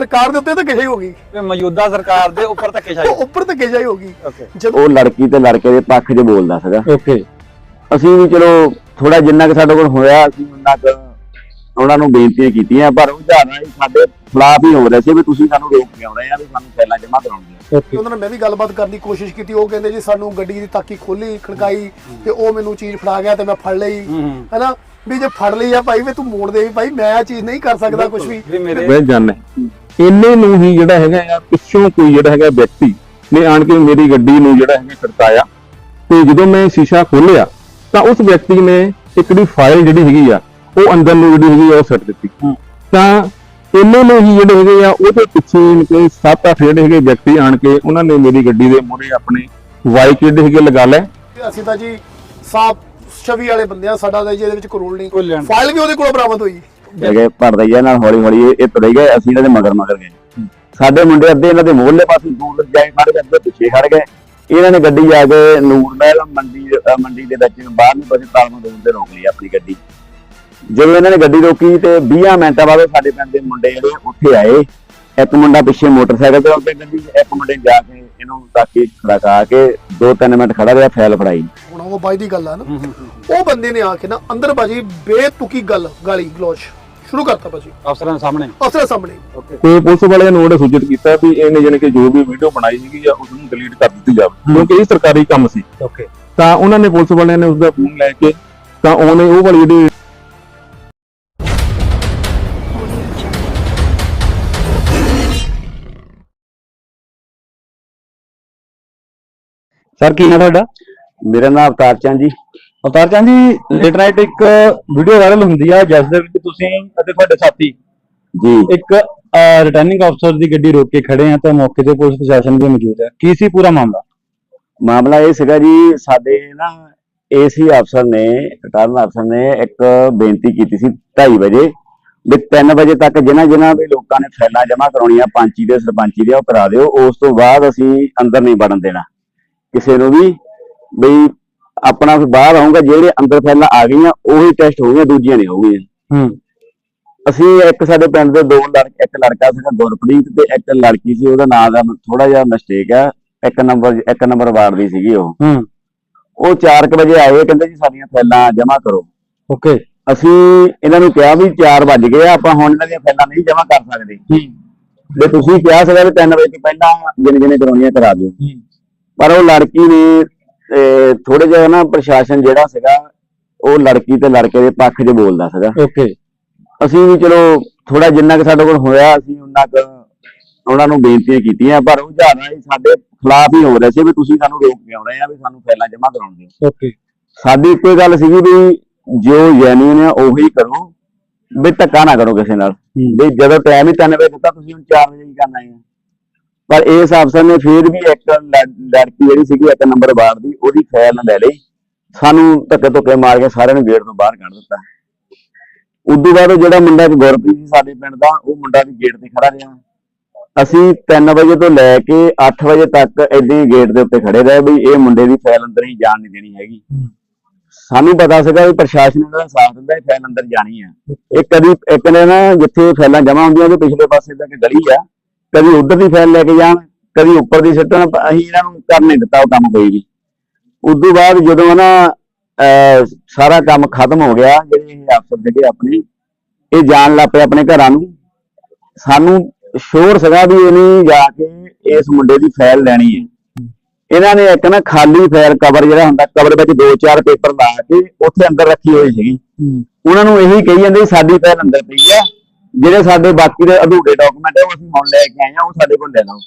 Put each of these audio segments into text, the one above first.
ਸਰਕਾਰ ਦੇ ਉੱਤੇ ਤਾਂ ਕਿਸ਼ਾਈ ਹੋ ਗਈ ਵੀ ਮੌਜੂਦਾ ਸਰਕਾਰ ਦੇ ਉੱਪਰ ਧੱਕੇਸ਼ਾਹੀ ਉਹ ਉੱਪਰ ਤਾਂ ਕਿਸ਼ਾਈ ਹੋ ਗਈ ਓਕੇ ਜਦੋਂ ਉਹ ਲੜਕੀ ਤੇ ਲੜਕੇ ਦੇ ਪੱਖ 'ਚ ਬੋਲਦਾ ਸੀਗਾ। ਓਕੇ ਅਸੀਂ ਵੀ ਚਲੋ ਥੋੜਾ ਜਿੰਨਾ ਕਿ ਸਾਡੇ ਕੋਲ ਹੋਇਆ ਅਸੀਂ ਉਹਨਾਂ ਕੁ ਉਹਨਾਂ ਨੂੰ ਬੇਨਤੀਆਂ ਕੀਤੀਆਂ ਪਰ ਉਹ ਧਾਰਨਾ ਹੀ ਸਾਡੇ ਖਿਲਾਫ ਹੀ ਹੋ ਰਿਹਾ ਸੀ ਵੀ ਤੁਸੀਂ ਸਾਨੂੰ ਰੋਕ ਕੇ ਆਉਣੇ ਆ ਵੀ ਸਾਨੂੰ ਪਹਿਲਾਂ ਜਮ੍ਹਾਂ ਕਰਾਉਣੀ ਓਕੇ ਉਹਨਾਂ ਨਾਲ ਮੈਂ ਵੀ ਗੱਲਬਾਤ ਕਰਨ ਦੀ ਕੋਸ਼ਿਸ਼ ਕੀਤੀ ਉਹ ਕਹਿੰਦੇ ਜੀ ਸਾਨੂੰ ਗੱਡੀ ਦੀ ਤਾਕੀ ਖੋਲੀ ਖੜਕਾਈ ਤੇ ਉਹ ਮੈਨੂੰ ਚੀਜ਼ ਫੜਾ ਗਿਆ ਤੇ ਮੈਂ ਫੜ ਲਈ। ਹੈਨਾ? ਵੀ ਜੇ ਫੜ ਲਈ ਆ ਭਾਈ ਵੀ ਤੂੰ ਮੋੜ ਦੇ ਵੀ ਭਾਈ ਮੈਂ ਇਹ ਚੀਜ਼ ਨਹੀਂ ਕਰ ਸਕਦਾ ਕੁਝ ਵੀ। ਵੀ ਮੇਰੇ ਮੈਂ ਜਾਣਦਾ ਇੰਨੇ ਨੂੰ ਹੀ ਜਿਹੜਾ ਹੈਗਾ ਆ ਪਿੱਛੋਂ ਕੋਈ ਜਿਹੜਾ ਹੈਗਾ ਵਿਅਕਤੀ ਨੇ ਆਣ ਕੇ ਮੇਰੀ ਗੱਡੀ ਨੂੰ ਜਿਹੜਾ ਹੈਗਾ ਖੜਕਾਇਆ। ਤੇ ਜਦੋਂ ਮੈਂ ਸ਼ੀਸ਼ਾ ਖੋਲ੍ਹਿਆ ਤਾਂ ਉਸ ਵਿਅਕਤੀ ਨੇ ਇੱਕ ਦੀ ਫਾਈਲ ਜਿਹੜੀ ਹੈਗੀ ਆ ਉਹ ਅੰਦਰ ਨੂੰ ਜਿਹੜੀ ਹੈਗੀ ਉਹ ਸੱਟ ਦਿੱਤੀ। ਤਾਂ ਇੰਨੇ ਨੂੰ ਹੀ ਜਿਹੜੇ ਹੈਗੇ ਆ ਉਹਦੇ ਪਿੱਛੇ ਕੋਈ ਸੱਤ ਅੱਠ ਜਿਹੜੇ ਹੈਗੇ ਵਿਅਕਤੀ ਆਣ ਕੇ ਉਹਨਾਂ ਨੇ ਮੇਰੀ ਗੱਡੀ ਦੇ ਮੂਹਰੇ ਆਪਣੇ ਬਾਈਕ ਜਿਹੜੇ ਹੈਗੇ ਲਗਾ ਲਏ। ਤੇ ਅਸੀਂ ਤਾਂ ਜੀ ਸਾਫ਼ ਛਵੀ ਵਾਲੇ ਬੰਦੇ ਆ ਸਾਡਾ ਤਾਂ ਜੀ ਇਹਦੇ ਵਿੱਚ ਕਰੋਲ ਕੋਈ ਨਹੀਂ। ਲੈਣ ਫਾਈਲ ਵੀ ਉਹਦੇ ਕੋਲ ਬਰਾਮਦ ਹੋਈ। ਹੈਗੇ ਪੜਦਈਆ ਨਾਲ ਹੌਲੀ ਹੌਲੀ ਇਹ- ਇਹ ਤੁਰੇ ਗਏ ਅਸੀਂ ਇਹਨਾਂ ਦੇ ਮਗਰ ਮਗਰ ਗਏ। ਸਾਡੇ ਮੁੰਡੇ ਅੱਧੇ ਇਹਨਾਂ ਦੇ ਮੋਹਲੇ ਪਾਸੇ ਦੂਰ ਜਾਏ ਖੜ ਗਏ ਅੱਧੇ ਪਿੱਛੇ ਖੜ ਗਏ। ਇਹਨਾਂ ਨੇ ਗੱਡੀ ਜਾ ਕੇ ਨੂਰ ਮਹਿਲ ਮੰਡੀ ਅਹ ਮੰਡੀ ਦੇ ਵਿੱਚ ਬਾਹਰ ਨੂੰ ਪਾਸੇ ਤਾਲਮਾ ਦੂਰ ਤੇ ਰੋਕ ਲਈ ਆਪਣੀ ਗੱਡੀ। ਜਦੋਂ ਇਹਨਾਂ ਨੇ ਗੱਡੀ ਰੋਕੀ ਤੇ 20 ਮਿੰਟਾਂ ਬਾਅਦ ਸਾਡੇ ਪਿੰਡ ਦੇ ਮੁੰਡੇ ਜਿਹੜੇ ਉੱਥੇ ਆਏ। ਇੱਕ ਮੁੰਡਾ ਪਿੱਛੇ ਮੋਟਰਸਾਈਕਲ ਤੇ ਉੱਤੇ ਗੱਡੀ ਇੱਕ ਮੁੰਡੇ ਨੇ ਜਾ ਕੇ ਇਹਨੂੰ ਤਾਕੀ ਖੜਕਾ ਕੇ 2-3 ਮਿੰਟ ਖੜਾ ਰਿਹਾ ਫੈਲ ਫੜਾਈ। ਹੁਣ ਉਹ ਬਾਈ ਦੀ ਗੱਲ ਆ ਨਾ। ਹੂੰ ਹੂੰ ਹੂੰ। ਉਹ ਬੰਦੇ ਨੇ ਆ ਕੇ ਨਾ ਅੰਦਰ ਬਾਜੀ ਬੇਤੁਕੀ ਗੱਲ ਗਾਲੀ ਗਲੋਚ। ਸ਼ੁਰੂ ਕਰਤਾ ਬਾਜੀ ਅਫਸਰਾਂ ਦੇ ਸਾਹਮਣੇ। ਅਸਲੇ ਸਾਹਮਣੇ। ਓਕੇ ਤੇ ਪੁਲਿਸ ਵਾਲਿਆਂ ਨੂੰ ਉਹਨੇ ਸੂਚਿਤ ਕੀਤਾ ਵੀ ਇਹਨੇ ਜਾਣੀ ਕਿ ਜੋ ਵੀ ਵੀਡੀਓ ਬਣਾਈ ਸੀਗੀ ਆ ਉਸ ਨੂੰ ਡਿਲੀਟ ਕਰ ਦਿੱਤੀ ਜਾਵੇ ਕਿਉਂਕਿ ਇਹ ਸਰਕਾਰੀ ਕੰਮ ਸੀ। ਓਕੇ ਤਾਂ ਉਹਨਾਂ ਨੇ ਪੁਲਿਸ ਵਾਲਿਆਂ ਨੇ ਉਸਦਾ ਫੋਨ ਲੈ ਕੇ ਤਾਂ ਉਹਨੇ ਉਹ ਵਾਲੀ ਜਿਹੜੀ ਸਰ ਕੀ ਨਾਮ ਤੁਹਾਡਾ? ਮੇਰਾ ਨਾਮ ਅਵਤਾਰ ਚੰਦ ਜੀ। ਅਵਤਾਰ ਚੰਦ ਜੀ ਲੇਟ ਨਾਈਟ ਇੱਕ ਵੀਡੀਓ ਵਾਇਰਲ ਹੁੰਦੀ ਆ ਜਿਸ ਦੇ ਵਿੱਚ ਤੁਸੀਂ ਅਤੇ ਤੁਹਾਡੇ ਸਾਥੀ ਜੀ। ਇੱਕ ਰਿਟਰਨਿੰਗ ਅਫਸਰ ਦੀ ਗੱਡੀ ਰੋਕ ਕੇ ਖੜੇ ਆ ਤੇ ਮੌਕੇ ਤੇ ਪੁਲਿਸ ਪ੍ਰਸ਼ਾਸਨ ਵੀ ਮੌਜੂਦ ਹੈ ਕੀ ਸੀ ਪੂਰਾ ਮਾਮਲਾ? ਮਾਮਲਾ ਇਹ ਸੀਗਾ ਜੀ ਸਾਡੇ ਨਾ ਏਸੀ ਅਫਸਰ ਨੇ ਰਿਟਰਨ ਅਫਸਰ ਨੇ ਇੱਕ ਬੇਨਤੀ ਕੀਤੀ ਸੀ 2:30 ਵਜੇ ਵੀ 3 ਵਜੇ ਤੱਕ ਜਿਨ੍ਹਾਂ ਜਿਨ੍ਹਾਂ ਵੀ ਲੋਕਾਂ ਨੇ ਫਾਈਲਾਂ ਜਮ੍ਹਾਂ ਕਰਾਉਣੀਆਂ ਪੰਚੀ ਦੇ ਸਰਪੰਚੀ ਦੇ ਉਹ ਕਰਾ ਦਿਓ ਉਸ ਤੋਂ ਬਾਅਦ ਅਸੀਂ ਅੰਦਰ ਨਹੀਂ ਵੜਨ ਦੇਣਾ। ਕਿਸੇ ਨੂੰ ਵੀ ਬਈ ਆਪਣਾ ਫਿਰ ਬਾਹਰ ਆਉਂਗਾ ਜਿਹੜੇ ਅੰਦਰ ਫਾਈਲਾਂ ਆ ਗਈਆਂ ਉਹੀ ਟੈਸਟ ਹੋਣਗੀਆਂ ਦੂਜੀਆਂ ਨਹੀਂ ਹੋਣਗੀਆਂ ਹੂੰ। ਅਸੀਂ ਇੱਕ ਸਾਡੇ ਪਿੰਡ ਦੇ ਦੋ ਲੜਕੇ ਇੱਕ ਲੜਕਾ ਸੀਗਾ ਗੁਰਪ੍ਰੀਤ ਤੇ ਇੱਕ ਲੜਕੀ ਸੀ ਉਹਦਾ ਨਾਮ ਦਾ ਥੋੜਾ ਜਿਹਾ ਮਿਸਟੇਕ ਆ ਇੱਕ ਨੰਬਰ ਇੱਕ ਨੰਬਰ ਵਾਰਡ ਦੀ ਸੀਗੀ ਉਹ। ਹੂੰ। ਉਹ 4 ਵਜੇ ਆਏ ਕਹਿੰਦੇ ਜੀ ਸਾਡੀਆਂ ਫਾਈਲਾਂ ਜਮ੍ਹਾਂ ਕਰੋ। ਓਕੇ। ਅਸੀਂ ਇਹਨਾਂ ਨੂੰ ਕਿਹਾ ਵੀ 4 ਵੱਜ ਗਏ ਆ ਆਪਾਂ ਹੁਣ ਇਹਨਾਂ ਦੀਆਂ ਫਾਈਲਾਂ ਨਹੀਂ ਜਮ੍ਹਾਂ ਕਰ ਸਕਦੇ। ਜੇ ਤੁਸੀਂ ਕਿਹਾ ਸੀਗਾ ਵੀ 3 ਵਜੇ ਤੋਂ ਪਹਿਲਾਂ ਜਿੰਨੇ ਜਿੰਨੇ ਕਰਾਉਣੀਆਂ ਕਰਾ ਦਿਓ। ਪਰ ਉਹ ਲੜਕੀ ਨੇ ਥੋੜੇ ਜਿਹਾ ਨਾ ਪ੍ਰਸ਼ਾਸਨ ਜਿਹੜਾ ਸੀਗਾ ਉਹ ਲੜਕੀ ਤੇ ਲੜਕੇ ਦੇ ਪੱਖ 'ਚ ਬੋਲਦਾ ਸੀਗਾ। ਓਕੇ। ਅਸੀਂ ਵੀ ਚਲੋ ਥੋੜਾ ਜਿੰਨਾ ਕਿ ਸਾਡੇ ਕੋਲ ਹੋਇਆ ਅਸੀਂ ਉਹਨਾਂ ਕੁ ਉਹਨਾਂ ਨੂੰ ਬੇਨਤੀਆਂ ਕੀਤੀਆਂ ਪਰ ਉਹ ਧਾਰਨਾ ਹੀ ਸਾਡੇ ਖਿਲਾਫ ਹੀ ਹੋ ਰਿਹਾ ਸੀ ਵੀ ਤੁਸੀਂ ਸਾਨੂੰ ਰੋਕ ਕੇ ਆਉਣੇ ਆ ਵੀ ਸਾਨੂੰ ਫਾਈਲਾਂ ਜਮ੍ਹਾਂ ਕਰਾਉਣ ਦਿਓ। ਓਕੇ। ਸਾਡੀ ਇੱਕੋ ਗੱਲ ਸੀਗੀ ਵੀ ਜੋ ਜੈਨੂਇਨ ਆ ਉਹੀ ਕਰੋ ਵੀ ਧੱਕਾ ਨਾ ਕਰੋ ਕਿਸੇ ਨਾਲ। ਵੀ ਜਦੋਂ ਟਾਈਮ ਹੀ 3 ਵਜੇ ਦਿੱਤਾ ਤੁਸੀਂ ਹੁਣ 4 ਵਜੇ ਹੀ ਕਰਨਾ ਹੈ। ਪਰ ਇਸ ਅਫਸਰ ਨੇ ਫਿਰ ਵੀ ਇੱਕ ਲੜ- ਲੜਕੀ ਜਿਹੜੀ ਸੀਗੀ ਇੱਕ ਨੰਬਰ ਵਾਰਡ ਦੀ ਉਹਦੀ ਫਾਈਲ ਲੈ ਲਈ। ਸਾਨੂੰ ਧੱਕੇ ਧੁੱਕੇ ਮਾਰ ਕੇ ਸਾਰਿਆਂ ਨੂੰ ਗੇਟ ਤੋਂ ਬਾਹਰ ਕੱਢ ਦਿੱਤਾ। ਉਦੋਂ ਬਾਅਦ ਜਿਹੜਾ ਮੁੰਡਾ ਇੱਕ ਗੁਰਪ੍ਰੀਤ ਸੀ ਸਾਡੇ ਪਿੰਡ ਦਾ ਉਹ ਮੁੰਡਾ ਵੀ ਗੇਟ ਤੇ ਖੜਾ ਰਿਹਾ। ਅਸੀਂ 3 ਵਜੇ ਤੋਂ ਲੈ ਕੇ 8 ਵਜੇ ਤੱਕ ਹੀ ਗੇਟ ਦੇ ਉੱਤੇ ਖੜੇ ਰਹੇ ਵੀ ਇਹ ਮੁੰਡੇ ਦੀ ਫਾਈਲ ਅੰਦਰ ਹੀ ਜਾਣ ਨਹੀਂ ਦੇਣੀ ਹੈਗੀ। ਸਾਨੂੰ ਪਤਾ ਸੀਗਾ ਵੀ ਪ੍ਰਸ਼ਾਸਨ ਇਹਦਾ ਸਾਥ ਦਿੰਦਾ ਇਹ ਫਾਈਲ ਅੰਦਰ ਜਾਣੀ ਹੈ ਇਹ ਕਦੀ ਇੱਕ ਨੇ ਨਾ ਜਿੱਥੇ ਫਾਈਲਾਂ ਜਮ੍ਹਾਂ ਹੁੰਦੀਆਂ ਉਹਦੇ ਪਿਛਲੇ ਪਾਸੇ ਦਾ ਗਲੀ ਆ। ਕਦੀ ਉਧਰ ਦੀ ਫਾਈਲ ਲੈ ਕੇ ਜਾਣ ਕਦੀ ਉੱਪਰ ਦੀ ਸਿੱਟਣ ਅਸੀਂ ਇਹਨਾਂ ਨੂੰ ਕਰ ਨਹੀਂ ਦਿੱਤਾ ਉਹ ਕੰਮ ਕੋਈ ਵੀ। ਉਦੋਂ ਬਾਅਦ ਜਦੋਂ ਨਾ ਸਾਰਾ ਕੰਮ ਖਤਮ ਹੋ ਗਿਆ ਜਿਹੜੇ ਇਹ ਅਫਸਰ ਜਿਹੜੇ ਆਪਣੇ ਇਹ ਜਾਣ ਲੱਗ ਪਏ ਆਪਣੇ ਘਰਾਂ ਨੂੰ। ਸਾਨੂੰ ਸ਼ੋਰ ਸੀਗਾ ਵੀ ਇਹਨੇ ਜਾ ਕੇ ਇਸ ਮੁੰਡੇ ਦੀ ਫਾਈਲ ਲੈਣੀ ਹੈ। ਇਹਨਾਂ ਨੇ ਇੱਕ ਨਾ ਖਾਲੀ ਫਾਈਲ ਕਵਰ ਜਿਹੜਾ ਹੁੰਦਾ ਕਵਰ ਵਿੱਚ ਦੋ ਚਾਰ ਪੇਪਰ ਲਾ ਕੇ ਉੱਥੇ ਅੰਦਰ ਰੱਖੀ ਹੋਈ ਸੀਗੀ। ਉਹਨਾਂ ਨੂੰ ਇਹੀ ਕਹੀ ਜਾਂਦੇ ਸਾਡੀ ਫਾਈਲ ਅੰਦਰ ਪਈ ਆ ਜਿਹੜੇ ਸਾਡੇ ਬਾਕੀ ਦੇ ਅਧੂਰੇ ਡਾਕੂਮੈਂਟ ਆ ਉਹ ਅਸੀਂ ਹੁਣ ਲੈ ਕੇ ਆਏ ਆ ਉਹ ਸਾਡੇ ਕੋਲ ਲੈ ਲਓ।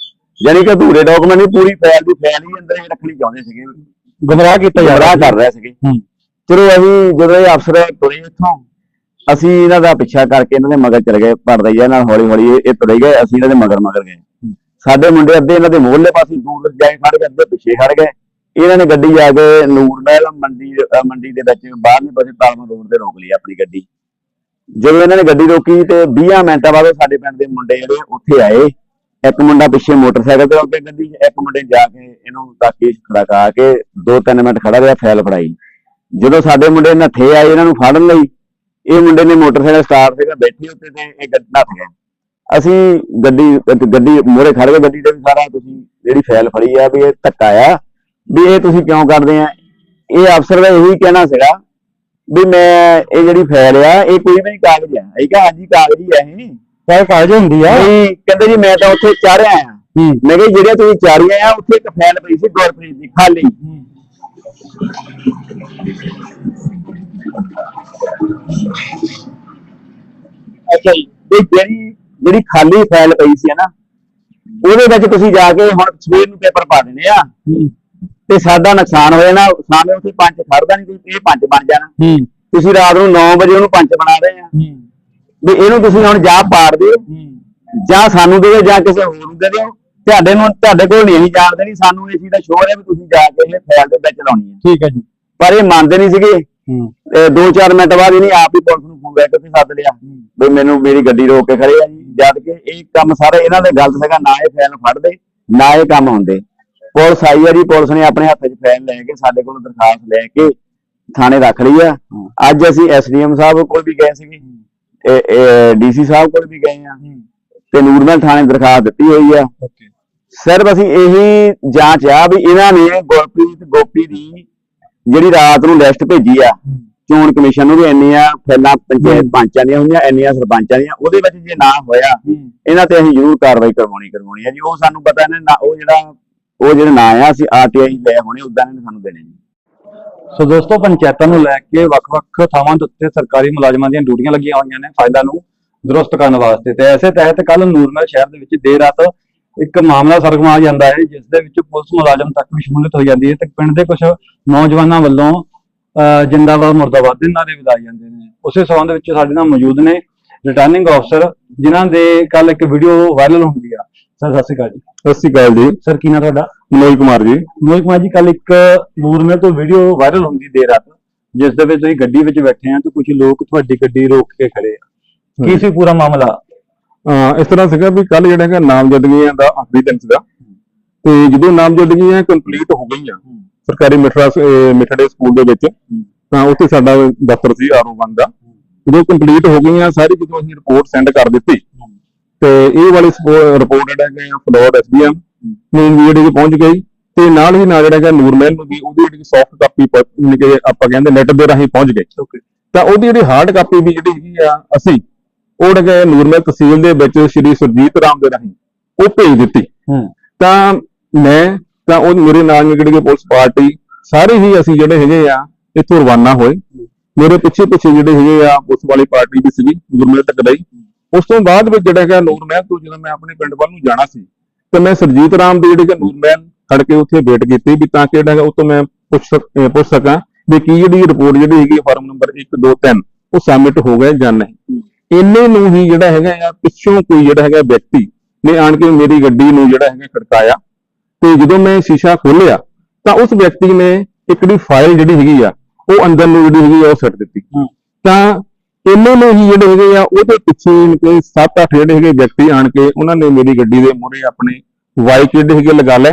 ਯਾਨੀ ਕਿ ਅਧੂਰੇ ਡਾਕੂਮੈਂਟ ਨਹੀਂ ਪੂਰੀ ਫਾਈਲ ਦੀ ਫਾਈਲ ਹੀ ਅੰਦਰ ਹੀ ਰੱਖਣੀ ਚਾਹੁੰਦੇ ਸੀਗੇ। ਗੁੰਮਰਾਹ ਕੀਤਾ ਜਾ ਗੁੰਮਰਾਹ ਕਰ ਰਹੇ ਸੀਗੇ। ਹੂੰ। ਚਲੋ ਅਸੀਂ ਜਦੋਂ ਇਹ ਅਫਸਰ ਤੁਰੇ ਇੱਥੋਂ ਅਸੀਂ ਇਹਨਾਂ ਦਾ ਪਿੱਛਾ ਕਰਕੇ ਇਹਨਾਂ ਦੇ ਮਗਰ ਚਲੇ ਗਏ ਪੜਦਈਆ ਨਾਲ ਹੌਲੀ ਹੌਲੀ ਇਹ- ਤੁਰੇ ਗਏ ਅਸੀਂ ਇਹਨਾਂ ਦੇ ਮਗਰ ਮਗਰ ਗਏ। ਸਾਡੇ ਮੁੰਡੇ ਅੱਧੇ ਇਹਨਾਂ ਦੇ ਮੋਹਲੇ ਪਾਸੇ ਦੂਰ ਜਾਏ ਖੜ ਗਏ ਅੱਧੇ ਪਿੱਛੇ ਖੜ ਗਏ। ਇਹਨਾਂ ਨੇ ਗੱਡੀ ਜਾ ਕੇ ਨੂਰ ਮਹਿਲ ਮੰਡੀ ਮੰਡੀ ਦੇ ਵਿੱਚ ਬਾਹਰਲੇ ਪਾਸੇ ਤਾਲਮਾ ਰੋਡ ਤੇ ਰੋਕ ਲਈ ਆਪਣੀ ਗੱਡੀ। ਜਦੋਂ ਇਹਨਾਂ ਨੇ ਗੱਡੀ ਰੋਕੀ ਤੇ 20 ਮਿੰਟਾਂ ਬਾਅਦ ਸਾਡੇ ਪਿੰਡ ਦੇ ਮੁੰਡੇ ਜਿਹੜੇ ਉੱਥੇ ਆਏ। ਇੱਕ ਮੁੰਡਾ ਪਿੱਛੇ ਮੋਟਰਸਾਈਕਲ ਤੇ ਉੱਤੇ ਗੱਡੀ, ਇੱਕ ਮੁੰਡੇ ਜਾ ਕੇ ਇਹਨੂੰ ਤਾਕੀ ਖੜਕਾ ਕੇ 2-3 ਮਿੰਟ ਖੜਾ ਰਿਹਾ, ਫੈਲ ਫੜਾਈ। ਜਦੋਂ ਸਾਡੇ ਮੁੰਡੇ ਨੱਠੇ ਆਏ ਇਹਨਾਂ ਨੂੰ ਫੜਨ ਲਈ, ਇਹ ਮੁੰਡੇ ਨੇ ਮੋਟਰਸਾਈਕਲ ਸਟਾਰਟ ਸੀਗਾ, ਬੈਠੇ ਉੱਤੇ ਤੇ ਇਹ ਗੱਡੀ ਨੱਠ ਗਏ। ਅਸੀਂ ਗੱਡੀ ਗੱਡੀ ਮੋਰੇ ਖੜ ਗਏ, ਗੱਡੀ ਤੇ ਵੀ ਸਾਰਾ ਤੁਸੀਂ ਜਿਹੜੀ ਫੈਲ ਫੜੀ ਆ ਵੀ ਇਹ ਧੱਕਾ ਆ, ਵੀ ਇਹ ਤੁਸੀਂ ਕਿਉਂ ਕਰਦੇ ਆ? ਇਹ ਅਫਸਰ ਦਾ ਇਹੀ ਕਹਿਣਾ ਸੀਗਾ ਵੀ ਮੈਂ ਇਹ ਜਿਹੜੀ ਫਾਈਲ ਆ ਇਹ ਕੋਈ ਵੀ ਕਾਗਜ਼ ਆ। ਇਹ ਕਿਹਾ ਹਾਂਜੀ ਕਾਗਜ਼ ਹੀ ਆ ਇਹ। ਸਾਰੇ ਕਾਗਜ਼ ਹੁੰਦੀ ਆ। ਨਹੀਂ ਕਹਿੰਦੇ ਜੀ ਮੈਂ ਤਾਂ ਉੱਥੇ ਚਾੜਿਆ ਆ। ਮੈਂ ਕਿਹਾ ਜਿਹੜੀਆਂ ਤੁਸੀਂ ਚਾੜੀਆਂ ਆ ਉੱਥੇ ਇੱਕ ਫਾਈਲ ਪਈ ਸੀ ਗੁਰਪ੍ਰੀਤ ਦੀ ਖਾਲੀ। ਅੱਛਾ ਜੀ ਤੇ ਜਿਹੜੀ ਜਿਹੜੀ ਖਾਲੀ ਫਾਈਲ ਪਈ ਸੀ ਨਾ ਉਹਦੇ ਵਿੱਚ ਤੁਸੀਂ ਜਾ ਕੇ ਹੁਣ ਸਵੇਰ ਨੂੰ ਪੇਪਰ ਪਾ ਦੇਣੇ ਆ। ਤੇ ਸਾਡਾ ਨੁਕਸਾਨ ਹੋਇਆ ਨਾ ਸਾਹਮਣੇ ਉੱਥੇ ਪੰਜ ਖੜਦਾ ਨਹੀਂ ਕੋਈ ਇਹ ਪੰਜ ਬਣ ਜਾਣਾ। ਹੂੰ। ਤੁਸੀਂ ਰਾਤ ਨੂੰ 9 ਵਜੇ ਉਹਨੂੰ ਪੰਜ ਬਣਾ ਰਹੇ ਆ। ਹੂੰ। ਵੀ ਇਹਨੂੰ ਤੁਸੀਂ ਹੁਣ ਜਾਂ ਪਾੜ ਦਿਓ ਜਾਂ ਸਾਨੂੰ ਦੇ ਦਿਓ ਜਾਂ ਕਿਸੇ ਹੋਰ ਨੂੰ ਦੇ ਦਿਓ। ਤੁਹਾਡੇ ਨੂੰ ਤੁਹਾਡੇ ਕੋਲ ਨਹੀਂ ਅਸੀਂ ਜਾਣ ਦੇਣੀ ਸਾਨੂੰ ਇਹ ਚੀਜ਼ ਦਾ ਸ਼ੋਰ ਹੈ ਵੀ ਤੁਸੀਂ ਜਾ ਕੇ ਇਹ ਫਾਈਲ ਦੇ ਵਿੱਚ ਲਾਉਣੀ ਹੈ। ਠੀਕ ਹੈ ਜੀ। ਪਰ ਇਹ ਮੰਨਦੇ ਨਹੀਂ ਸੀਗੇ। ਹੂੰ। ਤੇ ਦੋ ਚਾਰ ਮਿੰਟ ਬਾਅਦ ਇਹਨੇ ਆਪ ਹੀ ਪੁਲਿਸ ਨੂੰ ਫੋਨ ਕਰਕੇ ਸੱਦ ਲਿਆ। ਵੀ ਮੈਨੂੰ ਮੇਰੀ ਗੱਡੀ ਰੋਕ ਕੇ ਖੜੇ ਆ ਜੀ। ਜਦ ਕਿ ਇਹ ਕੰਮ ਸਾਰੇ ਇਹਨਾਂ ਦੇ ਗਲਤ ਸੀਗਾ ਨਾ ਇਹ ਫਾਈਲ ਫੜਦੇ ਨਾ ਇਹ ਕੰਮ ਹੁੰਦੇ। ਪੁਲਿਸ ਆਈ ਆ ਜੀ ਪੁਲਿਸ ਨੇ ਆਪਣੇ ਹੱਥ 'ਚ ਫਾਈਲ ਲੈ ਕੇ ਸਾਡੇ ਕੋਲੋਂ ਦਰਖਾਸਤ ਲੈ ਕੇ ਥਾਣੇ ਰੱਖ ਲਈ ਆ। ਅੱਜ ਅਸੀਂ ਐਸਡੀਐਮ ਸਾਹਿਬ ਕੋਲ ਵੀ ਗਏ ਸੀਗੇ ਡੀਸੀ ਸਾਹਿਬ ਕੋਲ ਵੀ ਗਏ ਆ। ਤੇ ਨੂਰਮਹਿਲ ਥਾਣੇ ਦਰਖਾਸਤ ਦਿੱਤੀ ਹੋਈ ਆ। ਸਿਰਫ ਅਸੀਂ ਇਹੀ ਜਾਂਚ ਆ ਵੀ ਇਹਨਾਂ ਨੇ ਗੁਰਪ੍ਰੀਤ ਗੋਪੀ ਦੀ ਜਿਹੜੀ ਰਾਤ ਨੂੰ ਲਿਸਟ ਭੇਜੀ ਆ ਚੋਣ ਕਮਿਸ਼ਨ ਨੂੰ ਵੀ ਇੰਨੀਆਂ ਫੈਲਾਂ ਪੰਚਾਇਤ ਪੰਚਾਂ ਦੀਆਂ ਹੁੰਦੀਆਂ ਇੰਨੀਆਂ ਸਰਪੰਚਾਂ ਦੀਆਂ ਉਹਦੇ ਵਿੱਚ ਜੇ ਨਾ ਹੋਇਆ ਇਹਨਾਂ ਤੇ ਅਸੀਂ ਜ਼ਰੂਰ ਕਾਰਵਾਈ ਕਰਵਾਉਣੀ ਕਰਵਾਉਣੀ ਹੈ ਜੀ। ਉਹ ਸਾਨੂੰ ਪਤਾ ਨਾ ਉਹ ਜਿਹੜਾ ਉਹ ਜਿਹੜੇ ਨਾਂ ਆ ਅਸੀਂ ਆਰਟੀਆਈ ਲੈ ਹੋਣੇ ਉਦਾਂ ਨੇ ਸਾਨੂੰ ਦੇਣੇ। ਜੀ ਸੋ ਦੋਸਤੋ, ਪੰਚਾਇਤਾਂ ਨੂੰ ਲੈ ਕੇ ਵੱਖ-ਵੱਖ ਥਾਵਾਂ ਦੇ ਉੱਤੇ ਸਰਕਾਰੀ ਮੁਲਾਜ਼ਮਾਂ ਦੀਆਂ ਡਿਊਟੀਆਂ ਲੱਗੀਆਂ ਹੋਈਆਂ ਨੇ ਫਾਇਦਾ ਨੂੰ ਦਰੁਸਤ ਕਰਨ ਵਾਸਤੇ। ਤੇ ਐਸੇ ਤਹਿਤ ਕੱਲ ਨੂਰਮਹਿਲ ਸ਼ਹਿਰ ਦੇ ਵਿੱਚ ਦੇਰ ਰਾਤ ਇੱਕ ਮਾਮਲਾ ਸਰਗਮਾ ਜਾਂਦਾ ਹੈ, ਜਿਸ ਦੇ ਵਿੱਚ ਪੁਲਿਸ ਮੁਲਾਜ਼ਮ ਤੱਕ ਵੀ ਸ਼ਮੂਲੀਅਤ ਹੋ ਜਾਂਦੀ ਹੈ ਤੇ ਪਿੰਡ ਦੇ ਕੁਝ ਨੌਜਵਾਨਾਂ ਵੱਲੋਂ ਜਿੰਦਾਬਾਦ, ਮੁਰਦਾਬਾਦ ਦੇ ਨਾਰੇ ਵਿਦਾਏ ਜਾਂਦੇ ਨੇ। ਉਸੇ ਸਬੰਧ ਵਿੱਚ ਸਾਡੇ ਨਾਲ ਮੌਜੂਦ ਨੇ ਰਿਟਰਨਿੰਗ ਅਫਸਰ ਜਿਨ੍ਹਾਂ ਦੇ ਕੱਲ ਇੱਕ ਵੀਡੀਓ ਵਾਇਰਲ ਹੁੰਦੀ ਆ। ਸਰ ਸਤਿ ਸ਼੍ਰੀ ਅਕਾਲ ਜੀ। ਸਤਿ ਸ਼੍ਰੀ ਅਕਾਲ ਜੀ। ਸਰ ਕੀ ਨਾਂ ਤੁਹਾਡਾ? ਮਨੋਜ ਕੁਮਾਰ ਜੀ। ਮੋਹਿਤ ਕੁਮਾਰ ਜੀ ਕੱਲ ਇੱਕ ਨੂਰਮਹਿਲ ਤੋਂ ਵੀਡੀਓ ਵਾਇਰਲ ਹੁੰਦੀ ਦੇਰ ਰਾਤ ਜਿਸ ਦੇ ਵਿੱਚ ਤੁਸੀਂ ਗੱਡੀ ਵਿੱਚ ਬੈਠੇ ਆ ਤੇ ਕੁਝ ਲੋਕ ਤੁਹਾਡੀ ਗੱਡੀ ਰੋਕ ਕੇ ਖੜੇ ਆ। ਕੀ ਸੀ ਪੂਰਾ ਮਾਮਲਾ? ਇਸ ਤਰ੍ਹਾਂ ਸੀਗਾ ਵੀ ਕੱਲ ਜਿਹੜਾ ਹੈਗਾ ਨਾਮਜ਼ਦਗੀਆਂ ਦਾ ਆਖਰੀ ਦਿਨ ਸੀਗਾ ਤੇ ਜਦੋਂ ਨਾਮਜ਼ਦਗੀਆਂ ਕੰਪਲੀਟ ਹੋ ਗਈਆਂ ਸਰਕਾਰੀ ਮਿਠੜਾ ਮਿਠੜੇ ਸਕੂਲ ਦੇ ਵਿੱਚ ਤਾਂ ਉੱਥੇ ਸਾਡਾ ਦਫ਼ਤਰ ਸੀ ਆਰਓ ਬੰਦ ਦਾ। ਜਦੋਂ ਕੰਪਲੀਟ ਹੋ ਗਈਆਂ ਸਾਰੀ ਜਦੋਂ ਅਸੀਂ ਰਿਪੋਰਟ ਸੈਂਡ ਕਰ ਦਿੱਤੀ ਤੇ ਇਹ ਵਾਲੀ ਰਿਪੋਰਟ ਜਿਹੜਾ ਹੈਗਾ ਫਲੋਰ ਐਸਡੀਐਮ ਨੂੰ ਜਿਹੜੀ ਕਿ ਪਹੁੰਚ ਗਈ ਤੇ ਨਾਲ ਹੀ ਨਾਲ ਜਿਹੜਾ ਹੈਗਾ ਨੂਰਮਹਿਲ ਨੂੰ ਵੀ ਉਹਦੀ ਜਿਹੜੀ ਸੌਫਟ ਕਾਪੀ ਯਾਨੀ ਕਿ ਆਪਾਂ ਕਹਿੰਦੇ ਨੈਟ ਦੇ ਰਾਹੀਂ ਪਹੁੰਚ ਗਈ। ਤਾਂ ਉਹਦੀ ਜਿਹੜੀ ਹਾਰਡ ਕਾਪੀ ਵੀ ਜਿਹੜੀ ਹੈਗੀ ਆ ਅਸੀਂ ਉਹ ਜਿਹੜਾ ਨੂਰਮਹਿਲ ਤਹਿਸੀਲ ਦੇ ਵਿੱਚ ਸ਼੍ਰੀ ਸੁਰਜੀਤ ਰਾਮ ਦੇ ਰਾਹੀਂ ਉਹ ਭੇਜ ਦਿੱਤੀ। ਤਾਂ ਮੈਂ ਤਾਂ ਉਹ ਮੇਰੇ ਨਾਲ ਜਿਹੜੀ ਕਿ ਪੁਲਿਸ ਪਾਰਟੀ ਸਾਰੇ ਹੀ ਅਸੀਂ ਜਿਹੜੇ ਹੈਗੇ ਆ ਇੱਥੋਂ ਰਵਾਨਾ ਹੋਏ। ਮੇਰੇ ਪਿੱਛੇ ਪਿੱਛੇ ਜਿਹੜੇ ਹੈਗੇ ਆ ਪੁਲਿਸ ਵਾਲੀ ਪਾਰਟੀ ਵੀ ਸੀਗੀ ਗੁਰਮੇਲ ਤੱਕ ਗਈ ਉਸ ਤੋਂ ਬਾਅਦ ਵਿੱਚ ਜਿਹੜਾ ਹੈਗਾ ਨੂਰਮਹਿਲ ਤੋਂ ਜਦੋਂ ਮੈਂ ਆਪਣੇ ਪਿੰਡ ਵੱਲ ਨੂੰ ਜਾਣਾ ਸੀ ਤੇ ਮੈਂ ਸਰਜੀਤ ਰਾਮ ਦੀ ਜਿਹੜੀ ਕਿ ਨੂਰਮਹਿਲ ਖੜ ਕੇ ਉੱਥੇ ਵੇਟ ਕੀਤੀ ਵੀ ਤਾਂ ਕਿ ਜਿਹੜਾ ਹੈਗਾ ਉਹ ਤੋਂ ਮੈਂ ਪੁੱਛ ਪੁੱਛ ਸਕਾਂ ਵੀ ਕੀ ਜਿਹੜੀ ਰਿਪੋਰਟ ਜਿਹੜੀ ਹੈਗੀ ਫਾਰਮ ਨੰਬਰ 1 2 3 ਉਹ ਸਬਮਿਟ ਹੋ ਗਏ ਜਾਂ ਨਹੀਂ ਇੰਨੇ ਨੂੰ ਹੀ ਜਿਹੜਾ ਹੈਗਾ ਆ ਪਿੱਛੋਂ ਕੋਈ ਜਿਹੜਾ ਹੈਗਾ ਵਿਅਕਤੀ ਨੇ ਆਣ ਕੇ ਮੇਰੀ ਗੱਡੀ ਨੂੰ ਜਿਹੜਾ ਹੈਗਾ ਖੜਕਾਇਆ ਤੇ ਜਦੋਂ ਮੈਂ ਸ਼ੀਸ਼ਾ ਖੋਲ੍ਹਿਆ ਤਾਂ ਉਸ ਵਿਅਕਤੀ ਨੇ ਇੱਕ ਜਿਹੜੀ ਫਾਈਲ ਜਿਹੜੀ ਹੈਗੀ ਆ ਉਹ ਅੰਦਰ ਨੂੰ ਜਿਹੜੀ ਹੈਗੀ ਉਹ ਸੱਟ ਦਿੱਤੀ। ਤਾਂ ਇੰਨੇ ਨੂੰ ਹੀ ਜਿਹੜੇ ਹੈਗੇ ਆ ਉਹਦੇ ਪਿੱਛੇ ਕੋਈ 7-8 ਜਿਹੜੇ ਹੈਗੇ ਵਿਅਕਤੀ ਆਣ ਕੇ ਉਹਨਾਂ ਨੇ ਮੇਰੀ ਗੱਡੀ ਦੇ ਮੂਹਰੇ ਆਪਣੇ ਵਾਈਕ ਜਿਹੜੇ ਹੈਗੇ ਲਗਾ ਲਏ